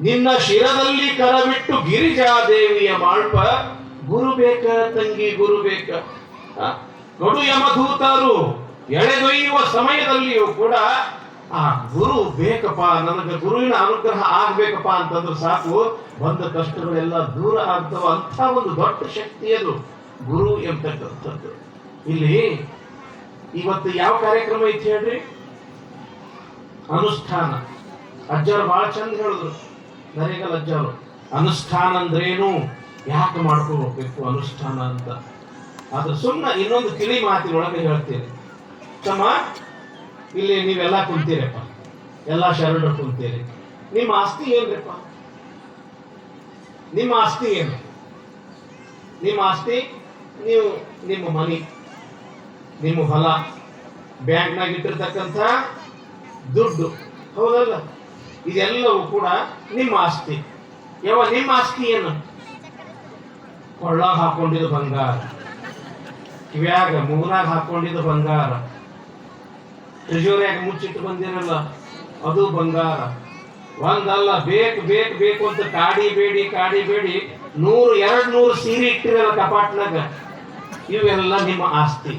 ನಿನ್ನ ಶಿರದಲ್ಲಿ ಕರಬಿಟ್ಟು ಗಿರಿಜಾದೇವಿಯ ಮಾಳ್ಪ ಗುರು ಬೇಕ, ತಂಗಿ ಗುರು ಬೇಕ. ನೋಡು ಯಮಧೂತರು, ಎಳೆದೊಯ್ಯುವ ಸಮಯದಲ್ಲಿಯೂ ಕೂಡ ಆ ಗುರು ಬೇಕಪ್ಪ, ನನಗೆ ಗುರುವಿನ ಅನುಗ್ರಹ ಆಗ್ಬೇಕಪ್ಪ ಅಂತಂದ್ರೆ ಸಾಕು. ಬಂದ ಕಷ್ಟಗಳೆಲ್ಲ ದೂರ ಆಗ್ತವ. ಅಂತ ಒಂದು ದೊಡ್ಡ ಶಕ್ತಿ ಅದು ಗುರು ಎಂಬತಕ್ಕಂಥದ್ದು ಇಲ್ಲಿ ಇವತ್ತು ಯಾವ ಕಾರ್ಯಕ್ರಮ ಐತಿ ಹೇಳ್ರಿ? ಅನುಷ್ಠಾನ. ಅಜ್ಜರು ಬಹಳ ಚಂದ ಹೇಳಿದ್ರು. ನರೇಗಲ್ ಅಜ್ಜರು ಅನುಷ್ಠಾನ ಅಂದ್ರೇನು ಯಾಕೆ ಮಾಡ್ಕೋಬೇಕು ಅನುಷ್ಠಾನ ಅಂತ? ಅದು ಸುಮ್ಮನೆ ಇನ್ನೊಂದು ಕಿಳಿ ಮಾತಿನೊಳಗೆ ಹೇಳ್ತೀನಿ. ತಮ್ಮ ಇಲ್ಲಿ ನೀವೆಲ್ಲ ಕುಂತೀರಪ್ಪ. ಎಲ್ಲ ಶರಣರು ಕುಂತೀರಿ. ನಿಮ್ಮ ಆಸ್ತಿ ಏನ್ರಿಪ್ಪ? ನಿಮ್ಮ ಆಸ್ತಿ ಏನು? ನಿಮ್ಮ ಆಸ್ತಿ, ನೀವು ನಿಮ್ಮ ಮನಿ, ನಿಮ್ಮ ಹೊಲ, ಬ್ಯಾಂಕ್ನಾಗ ಇಟ್ಟಿರ್ತಕ್ಕಂಥ ದುಡ್ಡು. ಹೌದಲ್ಲ? ಇದೆಲ್ಲವೂ ಕೂಡ ನಿಮ್ಮ ಆಸ್ತಿ. ಯಾವ ನಿಮ್ಮ ಆಸ್ತಿ ಏನು? ಕೊಳ್ಳಾಗ ಹಾಕೊಂಡಿದ್ದು ಬಂಗಾರ. ಕಿವ್ಯಾಗ ಮೂಗ್ನಾಗ ಹಾಕೊಂಡಿದ್ದು ಬಂಗಾರ. ತ್ರಿಜೋರಿಯಾಗಿ ಮುಚ್ಚಿಟ್ಟು ಬಂದಿರಲ್ಲ, ಅದು ಬಂಗಾರ. ಒಂದಲ್ಲ, ಬೇಕು ಬೇಕು ಬೇಕು ಅಂತ ಕಾಡಿ ಬೇಡಿ ಕಾಡಿ ಬೇಡಿ, ನೂರು, ಎರಡು ನೂರು ಸೀರೆ ಇಟ್ಟಿರಲ್ಲ ಕಪಾಟ್ನಾಗ. ಇವೆಲ್ಲ ನಿಮ್ಮ ಆಸ್ತಿ.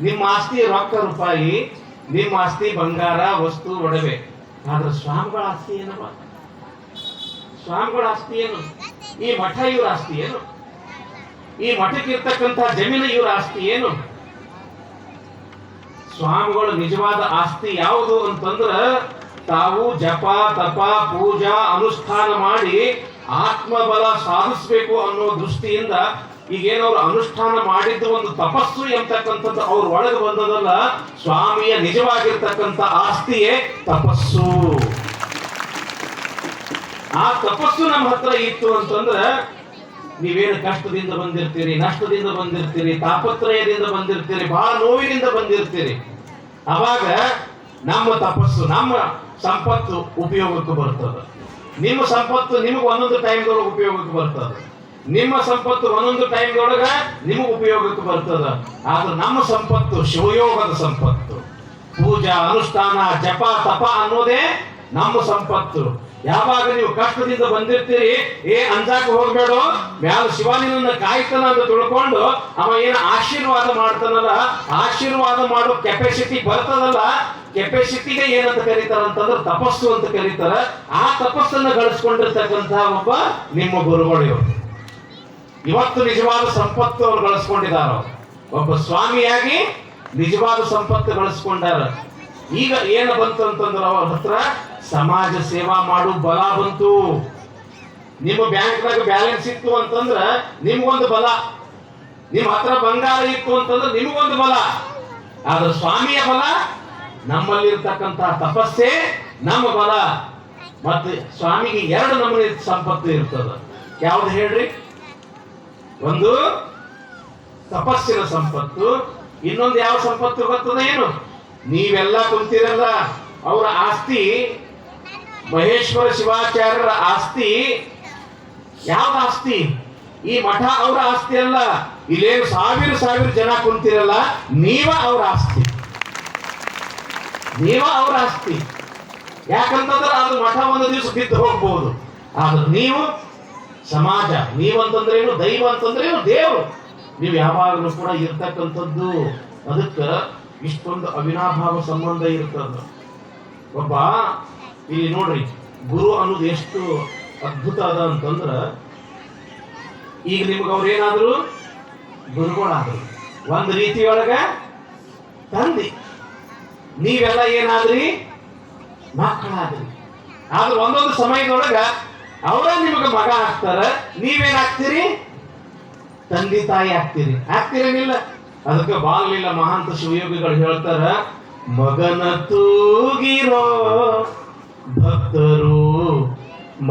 ನಿಮ್ಮ ಆಸ್ತಿ ರೊಕ್ಕ, ರೂಪಾಯಿ, ನಿಮ್ಮ ಆಸ್ತಿ ಬಂಗಾರ, ವಸ್ತು, ಒಡವೆ. ಆದ್ರೆ ಸ್ವಾಮಿಗಳ ಆಸ್ತಿ ಏನಪ್ಪ ಸ್ವಾಮಿಗಳ ಆಸ್ತಿ ಏನು? ಈ ಮಠ ಇವರ ಆಸ್ತಿ ಏನು? ಈ ಮಠಕ್ಕಿರ್ತಕ್ಕಂಥ ಜಮೀನು ಇವರ ಆಸ್ತಿ ಏನು? ಸ್ವಾಮಿಗಳ ನಿಜವಾದ ಆಸ್ತಿ ಯಾವುದು ಅಂತಂದ್ರ ತಾವು ಜಪ, ತಪ, ಪೂಜಾ, ಅನುಷ್ಠಾನ ಮಾಡಿ ಆತ್ಮಬಲ ಸಾಧಿಸಬೇಕು ಅನ್ನೋ ದೃಷ್ಟಿಯಿಂದ ಈಗೇನವ್ರು ಅನುಷ್ಠಾನ ಮಾಡಿದ್ದು ಒಂದು ತಪಸ್ಸು ಎಂತಕ್ಕಂಥದ್ದು ಅವ್ರ ಒಳಗೆ ಬಂದದಲ್ಲ, ಸ್ವಾಮಿಯ ನಿಜವಾಗಿರ್ತಕ್ಕಂಥ ಆಸ್ತಿಯೇ ತಪಸ್ಸು. ಆ ತಪಸ್ಸು ನಮ್ಮ ಹತ್ರ ಇತ್ತು ಅಂತಂದ್ರ, ನೀವೇನು ಕಷ್ಟದಿಂದ ಬಂದಿರ್ತೀರಿ, ನಷ್ಟದಿಂದ ಬಂದಿರ್ತೀರಿ, ತಾಪತ್ರಯದಿಂದ ಬಂದಿರ್ತೀರಿ, ಬಹಳ ನೋವಿನಿಂದ ಬಂದಿರ್ತೀರಿ. ಅವಾಗ ನಮ್ಮ ತಪಸ್ಸು, ನಮ್ಮ ಸಂಪತ್ತು ಉಪಯೋಗಕ್ಕೆ ಬರ್ತದೆ. ನಿಮ್ಮ ಸಂಪತ್ತು ನಿಮಗೆ ಒಂದೊಂದು ಟೈಮ್ದೊಳಗೆ ಉಪಯೋಗಕ್ಕೆ ಬರ್ತದೆ. ನಿಮ್ಮ ಸಂಪತ್ತು ಒಂದೊಂದು ಟೈಮ್ದೊಳಗ ನಿಮಗೆ ಉಪಯೋಗಕ್ಕೆ ಬರ್ತದ. ಆದ್ರೆ ನಮ್ಮ ಸಂಪತ್ತು ಶಿವಯೋಗದ ಸಂಪತ್ತು. ಪೂಜಾ, ಅನುಷ್ಠಾನ, ಜಪ, ತಪ ಅನ್ನೋದೇ ನಮ್ಮ ಸಂಪತ್ತು. ಯಾವಾಗ ನೀವು ಕಷ್ಟದಿಂದ ಬಂದಿರ್ತೀರಿ, ಏ ಅಂಜಾಕ ಹೋಗ್ಬೇಡ, ಮ್ಯಾಲ ಶಿವಾನಿನ ಕಾಯ್ತಲ್ಲ ಅಂತ ತಿಳ್ಕೊಂಡು ಅವ ಏನು ಆಶೀರ್ವಾದ ಮಾಡ್ತಾನಲ್ಲ, ಆಶೀರ್ವಾದ ಮಾಡೋ ಕೆಪಾಸಿಟಿ ಬರ್ತದಲ್ಲ ಕೆಪಾಸಿಟಿಗೆ ಏನಂತ ಕರೀತಾರ ಅಂತಂದ್ರೆ ತಪಸ್ಸು ಅಂತ ಕರೀತಾರ. ಆ ತಪಸ್ಸನ್ನ ಗಳಿಸ್ಕೊಂಡಿರ್ತಕ್ಕಂತಹ ಒಬ್ಬ ನಿಮ್ಮ ಗುರುಗಳು ಇವರು. ಇವತ್ತು ನಿಜವಾದ ಸಂಪತ್ತು ಅವ್ರು ಗಳಿಸ್ಕೊಂಡಿದಾರ ಒಬ್ಬ ಸ್ವಾಮಿಯಾಗಿ ನಿಜವಾದ ಸಂಪತ್ತು ಗಳಿಸ್ಕೊಂಡಾರ ಈಗ ಏನು ಬಂತು ಅಂತಂದ್ರೆ ಅವ್ರ ಹತ್ರ ಸಮಾಜ ಸೇವಾ ಮಾಡು, ಬಲ ಬಂತು. ನಿಮ್ಮ ಬ್ಯಾಂಕ್ನಾಗ ಬ್ಯಾಲೆನ್ಸ್ ಇತ್ತು ಅಂತಂದ್ರ ನಿಮ್ಗೊಂದು ಬಲ. ನಿಮ್ಮ ಹತ್ರ ಬಂಗಾರ ಇತ್ತು ಅಂತಂದ್ರೆ ನಿಮಗೊಂದು ಬಲ. ಆದ್ರೆ ಸ್ವಾಮಿಯ ಬಲ ನಮ್ಮಲ್ಲಿ ತಪಸ್ಸೆ ತಪಸ್ಸೇ ನಮ್ಮ ಬಲ. ಮತ್ತೆ ಸ್ವಾಮಿಗೆ ಎರಡು ನಮೂನೆ ಸಂಪತ್ತು ಇರ್ತದ. ಯಾವ್ದು ಹೇಳ್ರಿ? ಒಂದು ತಪಸ್ಸಿನ ಸಂಪತ್ತು, ಇನ್ನೊಂದು ಯಾವ ಸಂಪತ್ತು ಬರ್ತದೆ ಏನು? ನೀವೆಲ್ಲ ಕುಂತಿರಲ್ಲ, ಅವರ ಆಸ್ತಿ, ಮಹೇಶ್ವರ ಶಿವಾಚಾರ್ಯರ ಆಸ್ತಿ ಯಾವ ಆಸ್ತಿ? ಈ ಮಠ ಅವರ ಆಸ್ತಿ ಅಲ್ಲ, ಇಲ್ಲೇನು ಸಾವಿರ ಸಾವಿರ ಜನ ಕುಂತಿರಲ್ಲ, ನೀವ ಅವರ ಆಸ್ತಿ. ನೀವ ಅವರ ಆಸ್ತಿ. ಯಾಕಂತಂದ್ರೆ ಅದು ಮಠ ಒಂದು ದಿವಸ ಬಿದ್ದು ಹೋಗ್ಬೋದು. ಆದ್ರೆ ನೀವು ಸಮಾಜ ನೀವಂತಂದ್ರೆ ಏನು, ದೈವ ಅಂತಂದ್ರೆ ಏನು, ದೇವರು. ನೀವು ಯಾವಾಗಲೂ ಕೂಡ ಇರ್ತಕ್ಕಂಥದ್ದು ಅದಕ್ಕೆ ಇಷ್ಟೊಂದು ಅವಿನಾಭಾವ ಸಂಬಂಧ ಇರ್ತದ ಒಬ್ಬ, ಇಲ್ಲಿ ನೋಡ್ರಿ, ಗುರು ಅನ್ನೋದು ಎಷ್ಟು ಅದ್ಭುತ ಅದ ಅಂತಂದ್ರ, ಈಗ ನಿಮ್ಗೆ ಅವ್ರು ಏನಾದ್ರು ಗುರುಗಳಾದ್ರು, ಒಂದು ರೀತಿಯೊಳಗ ತಂದೆ. ನೀವೆಲ್ಲ ಏನಾದ್ರಿ? ಮಕ್ಕಳಾದ್ರಿ. ಆದ್ರೆ ಒಂದೊಂದು ಸಮಯದೊಳಗ ಅವರ ನಿಮಗೆ ಮಗ ಆಗ್ತಾರ ನೀವೇನಾಗ್ತೀರಿ ತಂದೆ ತಾಯಿ ಆಗ್ತೀರಿ. ಆಗ್ತಿರಂಗಿಲ್ಲ ಅದಕ್ಕೆ ಬಾಗ್ಲಿಲ್ಲ ಮಹಾಂತ ಶಿವಯೋಗಿಗಳು ಹೇಳ್ತಾರ, ಮಗನ ತೂಗಿರೋ ಭಕ್ತರು,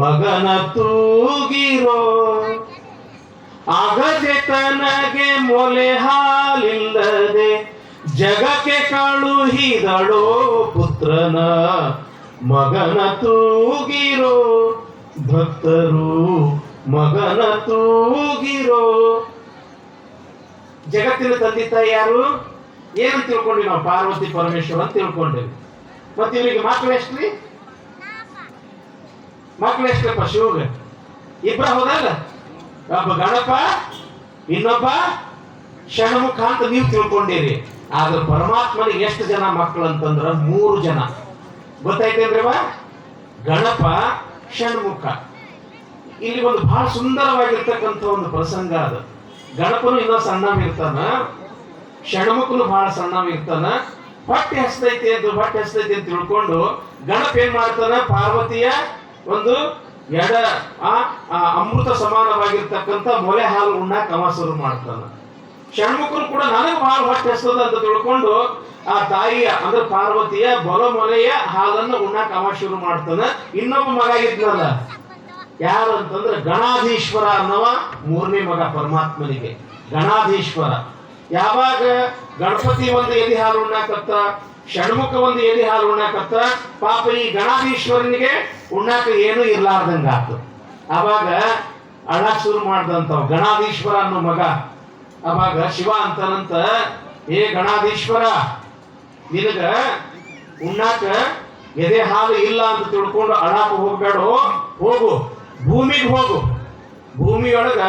ಮಗನ ತೂಗಿರೋ ಆಗದೆ ತನಗೆ ಮೊಲೆ ಹಾಲಿಲ್ಲದೆ ಜಗಕ್ಕೆ ಕಳುಹಿದಳೋ ಪುತ್ರನ ಮಗನ ತೂಗಿರೋ ಭಕ್ತರು ಮಗನ ತೂಗಿರೋ. ಜಗತ್ತಿನ ತಂದೆ ತಾಯಿ ಯಾರು? ಏನಂತ ತಿಳ್ಕೊಂಡ್ವಿ ನಾವು? ಪಾರ್ವತಿ, ಪರಮೇಶ್ವರ ಅಂತ ತಿಳ್ಕೊಂಡೇವಿ. ಮತ್ತೆ ಇವರಿಗೆ ಮಕ್ಕಳು ಎಷ್ಟ್ರಿ? ಮಕ್ಕಳು ಎಷ್ಟ್ರಪ್ಪ? ಶಿವಗ. ಇಬ್ಬರ ಹೋದಲ್ಲ ಒಬ್ಬ ಗಣಪ, ಇನ್ನೊಬ್ಬ ಷಣ್ಮುಖ ಅಂತ ನೀವು ತಿಳ್ಕೊಂಡಿರಿ. ಆದ್ರೆ ಪರಮಾತ್ಮನಿಗೆ ಎಷ್ಟು ಜನ ಮಕ್ಕಳು ಅಂತಂದ್ರ ಮೂರು ಜನ. ಗೊತ್ತಾಯ್ತೇನ್ರಿವ ಗಣಪ ಷಣ್ಮುಖ ಇಲ್ಲಿ ಒಂದು ಬಹಳ ಸುಂದರವಾಗಿರ್ತಕ್ಕಂಥ ಒಂದು ಪ್ರಸಂಗ ಅದು. ಗಣಪನು ಇನ್ನೂ ಸಣ್ಣವ ಇರ್ತಾನ ಷಣ್ಮುಖನು ಬಹಳ ಸಣ್ಣವ ಇರ್ತಾನ ಹೊಟ್ಟೆ ಹಸ್ತೈತಿ ಅಂತ, ಹೊಟ್ಟೆ ಹಸ್ತೈತಿ ಅಂತ ತಿಳ್ಕೊಂಡು ಗಣಪ ಏನ್ ಮಾಡ್ತಾನ? ಪಾರ್ವತಿಯ ಒಂದು ಎಡ ಆ ಅಮೃತ ಸಮಾನವಾಗಿರ್ತಕ್ಕಂಥ ಮೊಲೆ ಹಾಲು ಉಣ್ಣಾಕ ಅವ ಶುರು ಮಾಡ್ತಾನ. ಷಣ್ಮುಖನು ಕೂಡ ನನಗೆ ಬಹಳ ಹೊಟ್ಟೆ ಹಸ್ತದ ಅಂತ ತಿಳ್ಕೊಂಡು ಆ ತಾಯಿಯ, ಅಂದ್ರೆ ಪಾರ್ವತಿಯ ಬಲ ಮೊಲೆಯ ಹಾಲನ್ನು ಉಣ್ಣಾಕ ಅವ ಶುರು ಮಾಡ್ತಾನೆ. ಇನ್ನೊಬ್ಬ ಮಗ ಇದ್ನಲ್ಲ ಯಾರು ಅಂತಂದ್ರೆ ಗಣಾಧೀಶ್ವರ ಅನ್ನವ ಮೂರನೇ ಮಗ ಪರಮಾತ್ಮನಿಗೆ. ಗಣಾಧೀಶ್ವರ. ಯಾವಾಗ ಗಣಪತಿ ಒಂದು ಎದಿ ಹಾಲು ಉಣ್ಣಾಕತ್ತ, ಷಣ್ಮುಖ ಒಂದು ಎದಿ ಹಾಲು ಉಣ್ಣಾಕತ್ತ, ಪಾಪ ಈ ಗಣಾಧೀಶ್ವರನಿಗೆ ಉಣ್ಣಾಕ ಏನು ಇರ್ಲಾರ್ದಂಗಾತು. ಆವಾಗ ಅಳಕ್ ಶುರು ಮಾಡ್ದಂತ ಗಣಾಧೀಶ್ವರ ಅನ್ನೋ ಮಗ. ಅವಾಗ ಶಿವ ಅಂತನಂತ ಏ ಗಣಾಧೀಶ್ವರ, ನಿನಗ ಉಣ್ಣಾಕ ಎದೆ ಹಾಲು ಇಲ್ಲ ಅಂತ ತಿಳ್ಕೊಂಡು ಅಣಾಕ ಹೋಗ್ಬೇಡ, ಹೋಗು, ಭೂಮಿಗೆ ಹೋಗು. ಭೂಮಿಯೊಳಗ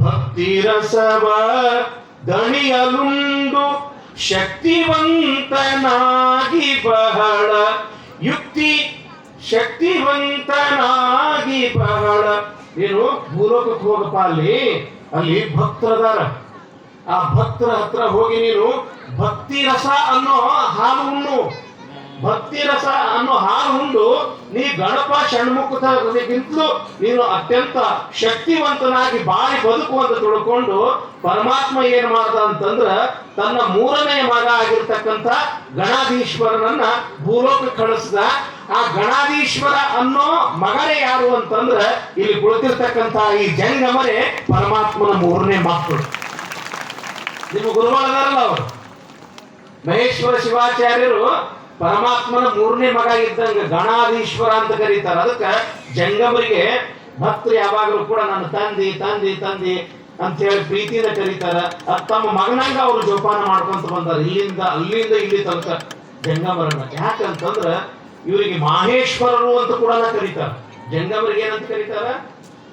ಭಕ್ತಿ ರಸವ ದಣಿಯಲುಂಡು, ಶಕ್ತಿವಂತನಾಗಿ ಬಹಳ, ಯುಕ್ತಿ ಶಕ್ತಿವಂತನಾಗಿ ಬಹಳ. ನೀನು ಭೂಲೋಕಕ್ಕೆ ಹೋಗಪ್ಪ ಅಲ್ಲಿ? ಅಲ್ಲಿ ಭಕ್ತರದಾರ. ಆ ಭಕ್ತರ ಹತ್ರ ಹೋಗಿ ನೀನು ಭಕ್ತಿ ರಸ ಅನ್ನೋ ಹಾಲು ಹುಣ್ಣು ಭಕ್ತಿ ರಸ ಅನ್ನೋ ಹಾಲು ಉಂಡು, ನೀ ಗಣಪ ಷಣ್ಮುಖಿಂತಲೂ ನೀನು ಅತ್ಯಂತ ಶಕ್ತಿವಂತನಾಗಿ ಬಾಳಿ ಬದುಕು ಅಂತ ತಿಳ್ಕೊಂಡು ಪರಮಾತ್ಮ ಏನ್ ಮಾಡ್ದ ಅಂತಂದ್ರ ತನ್ನ ಮೂರನೇ ಮಗ ಆಗಿರ್ತಕ್ಕಂಥ ಗಣಾಧೀಶ್ವರನನ್ನ ಭೂಲೋಕ ಕಳಿಸ್ದ. ಆ ಗಣಾಧೀಶ್ವರ ಅನ್ನೋ ಮಗನೇ ಯಾರು ಅಂತಂದ್ರ ಇಲ್ಲಿ ಕುಳಿತಿರ್ತಕ್ಕಂಥ ಈ ಜಂಗಮರೇ ಪರಮಾತ್ಮನ ಮೂರನೇ ಮಕ್ಕಳು. ನಿಮ್ಮ ಗುರುಗಳದಾರಲ್ಲ ಅವರು. ಮಹೇಶ್ವರ ಶಿವಾಚಾರ್ಯರು ಪರಮಾತ್ಮನ ಮೂರನೇ ಮಗ ಇದ್ದಂಗ ಗಣಾಧೀಶ್ವರ ಅಂತ ಕರೀತಾರ. ಅದಕ್ಕೆ ಜಂಗಮರಿಗೆ ಭಕ್ತರು ಯಾವಾಗಲೂ ಕೂಡ ನನ್ನ ತಂದಿ ತಂದಿ ತಂದಿ ಅಂತ ಹೇಳಿ ಪ್ರೀತಿಯಿಂದ ಕರೀತಾರ. ತಮ್ಮ ಮಗನಾಗ ಅವರು ಜೋಪಾನ ಮಾಡ್ಕೊಂತ ಬಂದಾರ. ಇಲ್ಲಿಂದ, ಅಲ್ಲಿಂದ ಇಲ್ಲಿ ತನಕ ಜಂಗಮರನ್ನ. ಯಾಕಂತಂದ್ರ ಇವರಿಗೆ ಮಾಹೇಶ್ವರರು ಅಂತ ಕೂಡ ಕರೀತಾರ. ಜಂಗಮರಿಗೆ ಏನಂತ ಕರೀತಾರ?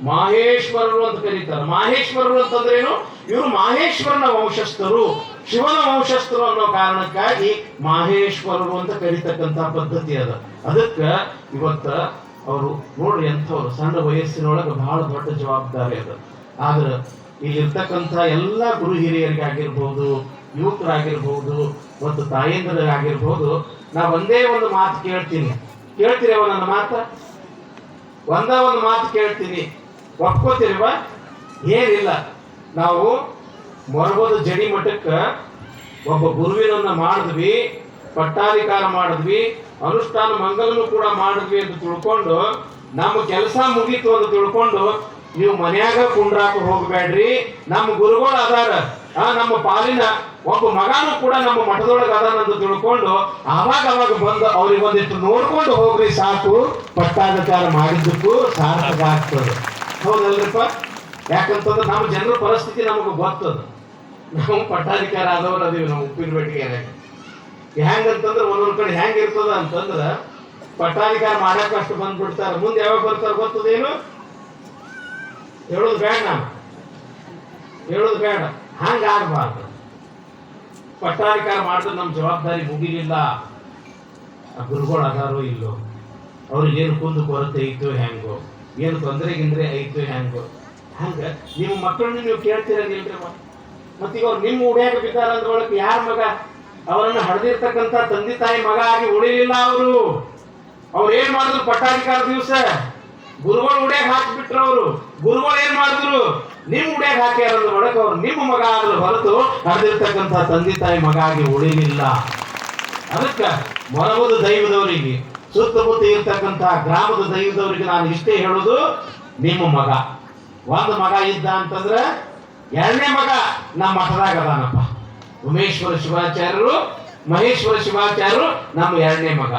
ಮಾಹೇಶ್ವರರು ಅಂತ ಕರೀತಾರೆ. ಮಾಹೇಶ್ವರರು ಅಂತಂದ್ರೆ ಏನು ಇವರು ಮಾಹೇಶ್ವರನ ವಂಶಸ್ಥರು. ಶಿವನ ವಂಶಸ್ಥರು ಅನ್ನೋ ಕಾರಣಕ್ಕಾಗಿ ಮಾಹೇಶ್ವರರು ಅಂತ ಕರೀತಕ್ಕಂತ ಪದ್ಧತಿ ಅದ. ಅದಕ್ಕೆ ಇವತ್ತ ಅವರು ನೋಡ್ರಿ ಎಂಥವ್ರು, ಸಣ್ಣ ವಯಸ್ಸಿನೊಳಗೆ ಬಹಳ ದೊಡ್ಡ ಜವಾಬ್ದಾರಿ ಅದ. ಆದ್ರೆ ಇಲ್ಲಿರ್ತಕ್ಕಂಥ ಎಲ್ಲ ಗುರು ಹಿರಿಯರಿಗೆ ಆಗಿರ್ಬೋದು, ಯುವಕರಾಗಿರ್ಬೋದು, ಮತ್ತು ತಾಯಂದ್ರಾಗಿರ್ಬೋದು ನಾ ಒಂದೇ ಒಂದು ಮಾತು ಕೇಳ್ತೀನಿ. ಕೇಳ್ತೀರೇವ ನನ್ನ ಮಾತ? ಒಂದ ಒಂದು ಮಾತು ಕೇಳ್ತೀನಿ. ಒಪ್ಕೋತೀರಿವ ಏನಿಲ್ಲ. ನಾವು ಮೊರಬೋದು ಜಡಿ ಮಠಕ್ಕೆ ಒಬ್ಬ ಗುರುವಿನನ್ನ ಮಾಡಿದ್ವಿ, ಪಟ್ಟಾಧಿಕಾರ ಮಾಡಿದ್ವಿ, ಅನುಷ್ಠಾನ ಮಂಗಲನು ಕೂಡ ಮಾಡಿದ್ವಿ ಅಂತ ತಿಳ್ಕೊಂಡು, ನಮ್ಮ ಕೆಲಸ ಮುಗೀತು ಅಂತ ತಿಳ್ಕೊಂಡು ನೀವು ಮನ್ಯಾಗ ಕುಂಡ್ರಾಕ ಹೋಗ್ಬೇಡ್ರಿ. ನಮ್ಮ ಗುರುಗಳು ಅದಾರ. ನಮ್ಮ ಪಾಲಿನ ಒಬ್ಬ ಮಗನೂ ಕೂಡ ನಮ್ಮ ಮಠದೊಳಗೆ ಅದಾನಂತ ತಿಳ್ಕೊಂಡು ಆವಾಗ ಅವಾಗ ಬಂದು ಅವ್ರಿಗೆ ಒಂದಿಷ್ಟು ನೋಡ್ಕೊಂಡು ಹೋಗ್ರಿ ಸಾಕು. ಪಟ್ಟಾಧಿಕಾರ ಮಾಡಿದ್ದಕ್ಕೂ ಸಾರ್ಥಕ ಆಗ್ತದೆ. ಹೌದಲ್ರಿಪ್ಪ? ಯಾಕಂತಂದ್ರೆ ನಮ್ಮ ಜನರ ಪರಿಸ್ಥಿತಿ ನಮಗೆ ಗೊತ್ತದ. ನಾವು ಪಟ್ಟಾಧಿಕಾರ ಆದವ್ರು ಅದೀವಿ ನಮ್ಮ ಉಪ್ಪಿನ ಬೆಟ್ಟಿಗೆ ಹೆಂಗಂತಂದ್ರೆ ಒಂದೊಂದು ಕಡೆ ಹೆಂಗ್ ಇರ್ತದ ಅಂತಂದ್ರೆ ಪಟ್ಟಾಧಿಕಾರ ಮಾಡಕ್ ಅಷ್ಟು ಬಂದ್ಬಿಡ್ತಾರ. ಮುಂದೆ ಯಾವಾಗ ಬರ್ತಾರ ಗೊತ್ತದೇನು? ಹೇಳೋದು ಬೇಡ ಹೇಳೋದು ಬೇಡ. ಹಂಗ ಆಗ್ಬಾರ್ದು ಪಟ್ಟಾಧಿಕಾರ ಮಾಡಿದ್ರೆ ನಮ್ಮ ಜವಾಬ್ದಾರಿ ಮುಗಿಲಿಲ್ಲ. ಆ ಗುರುಗಳು ಅದಾರೋ ಇಲ್ಲೋ ಅವ್ರಿಗೆ ಏನು ಕುಂದು ಕೊರತೆ ಇತ್ತು ಹೆಂಗೋ. ಏನು ತೊಂದರೆ ಗಿಂದ್ರೆ ಐತು ಹೆಂಗೆ ಹಂಗ ನಿಮ್ಮ ಮಕ್ಕಳನ್ನ ನೀವು ಕೇಳ್ತಿರಂಗಿಲ್ರಿ ಮತ್ತೀಗ ಅವ್ರು ನಿಮ್ಮ ಉಡ್ಯಾಕ ಬಿದ್ದಾರ ಅಂದ್ರೊಳಗೆ ಯಾರ ಮಗ? ಅವರನ್ನು ಹಡ್ದಿರ್ತಕ್ಕಂಥ ತಂದೆ ತಾಯಿ ಮಗ ಆಗಿ ಉಳಿಲಿಲ್ಲ ಅವರು. ಅವ್ರು ಏನ್ ಮಾಡಿದ್ರು ಪಟ್ಟಾಧಿಕಾರ ದಿವಸ? ಗುರುಗಳು ಉಡ್ಯಾಗ ಹಾಕ್ಬಿಟ್ರು ಅವರು. ಗುರುಗಳು ಏನ್ ಮಾಡಿದ್ರು? ನಿಮ್ ಉಡ್ಯಾಗ ಹಾಕ್ಯಾರ ಒಳಗೆ ಅವ್ರು ನಿಮ್ಮ ಮಗ ಆದ್ರೆ ಹೊರತು ಹಡ್ದಿರ್ತಕ್ಕಂಥ ತಂದೆ ತಾಯಿ ಮಗ ಆಗಿ ಉಳಿಲಿಲ್ಲ. ಅದಕ್ಕ ಮರಬಹುದು ದೈವದವರಿಗೆ ಸುತ್ತಮುತ್ತ ಇರ್ತಕ್ಕಂತಹ ಗ್ರಾಮದ ದೈವದವರಿಗೆ ನಾನು ಇಷ್ಟೇ ಹೇಳೋದು, ನಿಮ್ಮ ಮಗ. ಒಂದು ಮಗ ಇದ್ದ ಅಂತಂದ್ರೆ ಎರಡನೇ ಮಗ ನಮ್ಮ ಮಠದಾಗ ಅದಾನಪ್ಪ ಉಮೇಶ್ವರ ಶಿವಾಚಾರ್ಯರು, ಮಹೇಶ್ವರ ಶಿವಾಚಾರ್ಯರು ನಮ್ಮ ಎರಡನೇ ಮಗ.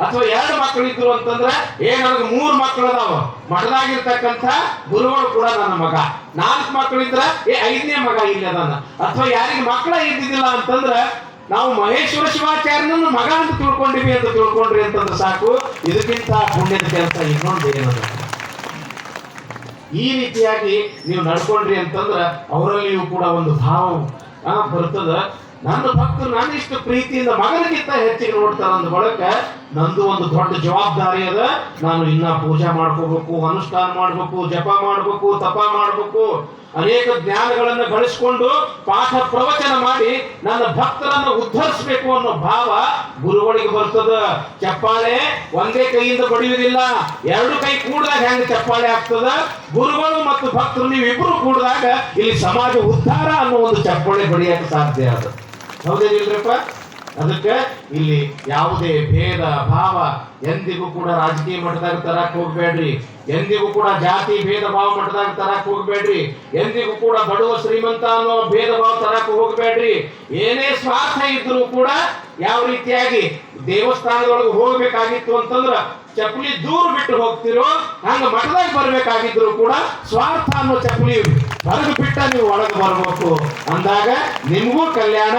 ಅಥವಾ ಎರಡು ಮಕ್ಕಳಿದ್ರು ಅಂತಂದ್ರೆ ಏ, ನನಗೆ ಮೂರು ಮಕ್ಕಳು ಅದಾವ ಮಠದಾಗಿರ್ತಕ್ಕಂಥ ಗುರುಗಳು ಕೂಡ ನನ್ನ ಮಗ. ನಾಲ್ಕು ಮಕ್ಕಳಿದ್ರ, ಏ, ಐದನೇ ಮಗ ಇಲ್ಲಿ ಅದಾನ. ಅಥವಾ ಯಾರಿಗೆ ಮಕ್ಕಳ ಇದ್ದಿದ್ದಿಲ್ಲ ಅಂತಂದ್ರೆ ನಾವು ಮಹೇಶ್ವರ ಶಿವಾಚಾರ್ಯನನ್ನು ಮಗ ಅಂತ ತಿಳ್ಕೊಂಡಿವಿ ಅಂತ ತಿಳ್ಕೊಂಡ್ರಿ ಅಂತಂದ್ರೆ ಸಾಕು. ಇದಕ್ಕಿಂತ ಪುಣ್ಯದ ಕೆಲಸ ಇನ್ನೊಂದು ಏನದ ಈ ರೀತಿಯಾಗಿ ನೀವು ನಡ್ಕೊಂಡ್ರಿ ಅಂತಂದ್ರ ಅವರಲ್ಲಿಯೂ ಕೂಡ ಒಂದು ಭಾವ ಬರ್ತದ. ನನ್ನ ಭಕ್ತರು ನಾನಿಷ್ಟು ಪ್ರೀತಿಯಿಂದ ಮಗನಿಗಿಂತ ಹೆಚ್ಚಿಗೆ ನೋಡ್ತಾರ ಅಂದ ಬಳಕ ನಂದು ಒಂದು ದೊಡ್ಡ ಜವಾಬ್ದಾರಿ ಅದ. ನಾನು ಇನ್ನ ಪೂಜಾ ಮಾಡ್ಕೋಬೇಕು, ಅನುಷ್ಠಾನ ಮಾಡ್ಬೇಕು, ಜಪ ಮಾಡ್ಬೇಕು, ತಪ ಮಾಡ್ಬೇಕು. ಅನೇಕ ಜ್ಞಾನಗಳನ್ನ ಗಳಿಸ್ಕೊಂಡು ಪಾಠ ಪ್ರವಚನ ಮಾಡಿ ನನ್ನ ಭಕ್ತರನ್ನು ಉದ್ಧರಿಸಬೇಕು ಅನ್ನೋ ಭಾವ ಗುರುಗಳಿಗೆ ಬರ್ತದ. ಚಪ್ಪಾಳೆ ಒಂದೇ ಕೈಯಿಂದ ಬಡಿಯುವುದಿಲ್ಲ. ಎರಡು ಕೈ ಕೂಡಿದಾಗ ಹೆಂಗೆ ಚಪ್ಪಾಳೆ ಆಗ್ತದ? ಗುರುಗಳು ಮತ್ತು ಭಕ್ತರು, ನೀವಿಬ್ರು ಕೂಡಿದಾಗ ಇಲ್ಲಿ ಸಮಾಜ ಉದ್ಧಾರ ಅನ್ನೋ ಒಂದು ಚಪ್ಪಾಳೆ ಬಡಿಯಕ್ಕೆ ಸಾಧ್ಯ ಅದು. ಹೌದೇನಿಲ್ರಪ್ಪ? ಅದಕ್ಕೆ ಇಲ್ಲಿ ಯಾವುದೇ ಭೇದ, ಭಾವ ಎಂದಿಗೂ ಕೂಡ ರಾಜಕೀಯ ಮಟ್ಟದಾಗ ತರಕ್ ಹೋಗ್ಬೇಡ್ರಿ. ಎಂದಿಗೂ ಕೂಡ ಜಾತಿ ಭೇದ ಭಾವ ಮಟ್ಟದಾಗ ತರಕ್ ಹೋಗ್ಬೇಡ್ರಿ. ಎಂದಿಗೂ ಕೂಡ ಬಡವ ಶ್ರೀಮಂತ ಅನ್ನೋ ಭೇದ ಭಾವ ತರಕ್ ಹೋಗ್ಬೇಡ್ರಿ. ಏನೇ ಸ್ವಾರ್ಥ ಇದ್ರೂ ಕೂಡ ಯಾವ ರೀತಿಯಾಗಿ ದೇವಸ್ಥಾನದೊಳಗೆ ಹೋಗ್ಬೇಕಾಗಿತ್ತು ಅಂತಂದ್ರ ಚಪ್ಪಲಿ ದೂರ ಬಿಟ್ಟು ಹೋಗ್ತಿರೋ, ಹಂಗ ಮಠದಾಗ ಬರ್ಬೇಕಾಗಿದ್ರು ಕೂಡ ಸ್ವಾರ್ಥ ಅನ್ನೋ ಚಪ್ಪಲಿ ಹೊರಗೆ ಬಿಟ್ಟ ನೀವು ಒಳಗೆ ಬರ್ಬೇಕು. ಅಂದಾಗ ನಿಮಗೂ ಕಲ್ಯಾಣ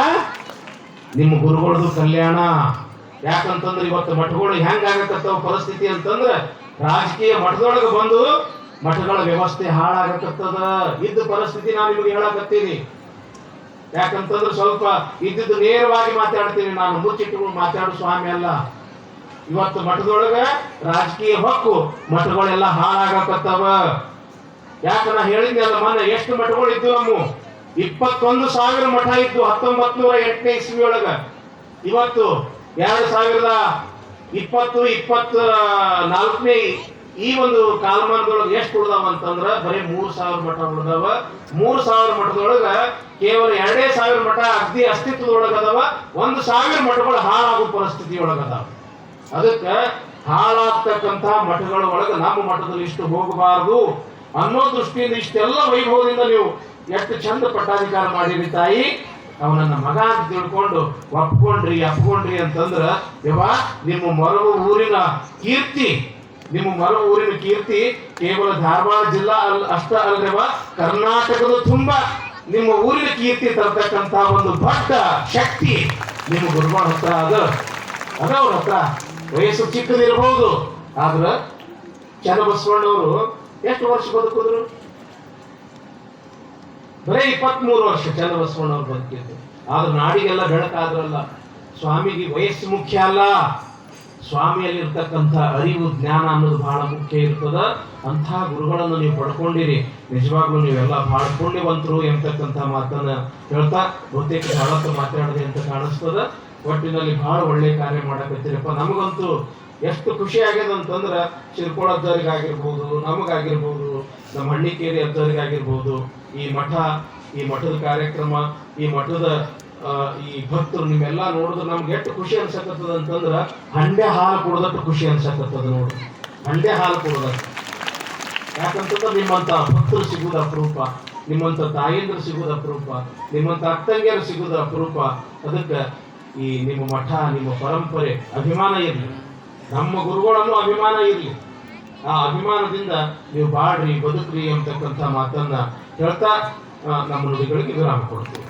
ನಿಮ್ಮ ಗುರುಗಳದು ಕಲ್ಯಾಣ. ಯಾಕಂತಂದ್ರೆ ಇವತ್ತು ಮಠಗಳು ಹೆಂಗಾಗಕತ್ತವ ಪರಿಸ್ಥಿತಿ ಅಂತಂದ್ರೆ ರಾಜಕೀಯ ಮಠದೊಳಗೆ ಬಂದು ಮಠಗಳ ವ್ಯವಸ್ಥೆ ಹಾಳಾಗಕತ್ತದ ಇದ್ದ ಪರಿಸ್ಥಿತಿ ನಾನು ನಿಮಗೆ ಹೇಳಕತ್ತೀನಿ ಯಾಕಂತಂದ್ರೆ ಸ್ವಲ್ಪ ಇದ್ದಿದ್ದು ನೇರವಾಗಿ ಮಾತಾಡ್ತೀನಿ ನಾನು ಮುಚ್ಚಿಟ್ಟುಕೊಂಡು ಮಾತಾಡೋ ಸ್ವಾಮಿ ಅಲ್ಲ. ಇವತ್ತು ಮಠದೊಳಗೆ ರಾಜಕೀಯ ಹಕ್ಕು ಮಠಗಳೆಲ್ಲ ಹಾಳಾಗಕತ್ತವ. ಯಾಕ ನಾ ಹೇಳಿದ್ನಲ್ಲ ಮೊನ್ನೆ, ಎಷ್ಟು ಮಠಗಳು ಇದ್ದು ನಮ್ಮ? ಇಪ್ಪತ್ತೊಂದು ಸಾವಿರ ಮಠ ಇದ್ದು ಹತ್ತೊಂಬತ್ ನೂರ ಎಂಟನೇ ಇಸ್ವಿ ಒಳಗ ಇವತ್ತು ಎರಡು ಸಾವಿರದ ಇಪ್ಪತ್ತು, ಇಪ್ಪತ್ತ ನಾಲ್ಕನೇ ಈ ಒಂದು ಕಾಲಮಾನದೊಳಗೆ ಎಷ್ಟು ಉಳಿದಾವ ಅಂತಂದ್ರ ಬರೀ ಮೂರ್ ಸಾವಿರ ಮಠ ಉಳ್ದಾವ. ಮೂರ್ ಸಾವಿರ ಮಠದೊಳಗ ಕೇವಲ ಎರಡೇ ಸಾವಿರ ಮಠ ಅಗ್ದಿ ಅಸ್ತಿತ್ವದೊಳಗದವ. ಒಂದು ಸಾವಿರ ಮಠಗಳು ಹಾಳಾಗುವ ಪರಿಸ್ಥಿತಿ ಒಳಗದಾವ ಅದಕ್ಕೆ ಹಾಳಾಗ್ತಕ್ಕಂತಹ ಮಠಗಳ ಒಳಗೆ ನಮ್ಮ ಮಠದಲ್ಲಿ ಇಷ್ಟು ಹೋಗಬಾರದು ಅನ್ನೋ ದೃಷ್ಟಿಯಿಂದ ಇಷ್ಟೆಲ್ಲ ವೈಭವದಿಂದ ನೀವು ಎಷ್ಟು ಚಂದ ಪಟ್ಟಾಧಿಕಾರ ಮಾಡಿರಿ ತಾಯಿ? ಅವನನ್ನ ಮಗ ಅಂತ ತಿಳ್ಕೊಂಡು, ಒಪ್ಕೊಂಡ್ರಿ, ಅಪ್ಕೊಂಡ್ರಿ ಅಂತಂದ್ರ, ಯವ್ವ, ನಿಮ್ಮ ಮರವು ಊರಿನ ಕೀರ್ತಿ, ನಿಮ್ಮ ಮರವು ಊರಿನ ಕೀರ್ತಿ ಕೇವಲ ಧಾರವಾಡ ಜಿಲ್ಲಾ ಅಲ್, ಅಷ್ಟ ಅಲ್ರವ ಕರ್ನಾಟಕದ ತುಂಬಾ. ನಿಮ್ಮ ಊರಿನ ಕೀರ್ತಿ ತರ್ತಕ್ಕಂತ ಒಂದು ದೊಡ್ಡ ಶಕ್ತಿ ನಿಮ್ಮ ಗುರುಗಳ ಹತ್ರ ಅದ. ಅದ ಹತ್ರ. ವಯಸ್ಸು ಚಿಕ್ಕದಿರಬಹುದು ಆದ್ರ, ಚನ್ನಬಸವಣ್ಣವರು ಎಷ್ಟು ವರ್ಷ ಬದುಕಿದ್ರು? ಬರೇ ಇಪ್ಪತ್ಮೂರು ವರ್ಷ ಚಂದ್ರಬಸವಣ್ಣವ್ರು ಬದುಕಿದ್ದು ಆದ್ರೆ ನಾಡಿಗೆಲ್ಲ ಬೆಳಕಾದ್ರಲ್ಲ ಸ್ವಾಮಿಗೆ ವಯಸ್ಸು ಮುಖ್ಯ ಅಲ್ಲ. ಸ್ವಾಮಿಯಲ್ಲಿರ್ತಕ್ಕಂಥ ಅರಿವು, ಜ್ಞಾನ ಅನ್ನೋದು ಬಹಳ ಮುಖ್ಯ ಇರ್ತದ. ಅಂಥ ಗುರುಗಳನ್ನು ನೀವು ಪಡ್ಕೊಂಡಿರಿ. ನಿಜವಾಗ್ಲೂ ನೀವೆಲ್ಲ ಬಹಳ ಪುಣ್ಯವಂತರು ಎಂಬತಕ್ಕಂಥ ಮಾತನ್ನ ಹೇಳ್ತಾ, ಬಹುತೇಕ ಬಹಳಷ್ಟು ಮಾತಾಡದೆ ಅಂತ ಕಾಣಿಸ್ತದ. ಒಟ್ಟಿನಲ್ಲಿ ಬಹಳ ಒಳ್ಳೆ ಕಾರ್ಯ ಮಾಡಕತ್ತೀರಪ್ಪ. ನಮಗಂತೂ ಎಷ್ಟು ಖುಷಿ ಆಗ್ಯದ ಅಂತಂದ್ರೆ ಶಿರ್ಕೋಳ ಅಜ್ಜರಿಗಾಗಿರ್ಬೋದು ನಮಗಾಗಿರ್ಬೋದು, ನಮ್ಮ ಹಳ್ಳಿಕೇರಿ ಅಜ್ಜರಿಗಾಗಿರ್ಬೋದು ಈ ಮಠ, ಈ ಮಠದ ಕಾರ್ಯಕ್ರಮ, ಈ ಮಠದ ಈ ಭಕ್ತರು ನಿಮ್ಮೆಲ್ಲ ನೋಡಿದ್ರೆ ನಮ್ಗೆ ಎಷ್ಟು ಖುಷಿ ಅನ್ಸಕತ್ತದ ಅಂತಂದ್ರ ಹಂಡೆ ಹಾಲು ಕೊಡೋದಕ್ಕೆ ಖುಷಿ ಅನ್ಸಕತ್ತದ ನೋಡಿ. ಹಂಡೆ ಹಾಲು ಕುಡ್ದಟ್ಟು ಯಾಕಂತಂದ್ರೆ ನಿಮ್ಮಂತ ಭಕ್ತರು ಸಿಗುವುದು ಅಪರೂಪ. ನಿಮ್ಮಂತ ತಾಯಂದ್ರು ಸಿಗುವುದು ಅಪರೂಪ. ನಿಮ್ಮಂತ ಅತ್ತಂಗಿಯರು ಸಿಗುವುದು ಅಪರೂಪ. ಅದಕ್ಕೆ ಈ ನಿಮ್ಮ ಮಠ, ನಿಮ್ಮ ಪರಂಪರೆ ಅಭಿಮಾನ ಇರಲಿ. ನಮ್ಮ ಗುರುಗಳನ್ನು ಅಭಿಮಾನ ಇರಲಿ. ಆ ಅಭಿಮಾನದಿಂದ ನೀವು ಬಾಡ್ರಿ ಬದುಕ್ರಿ ಅಂತಕ್ಕಂಥ ಮಾತನ್ನ ಹೇಳ್ತಾ ನಮ್ಮ ನುಡಿಗಳಿಗೆ ವಿರಾಮ ಕೊಡ್ತೀವಿ.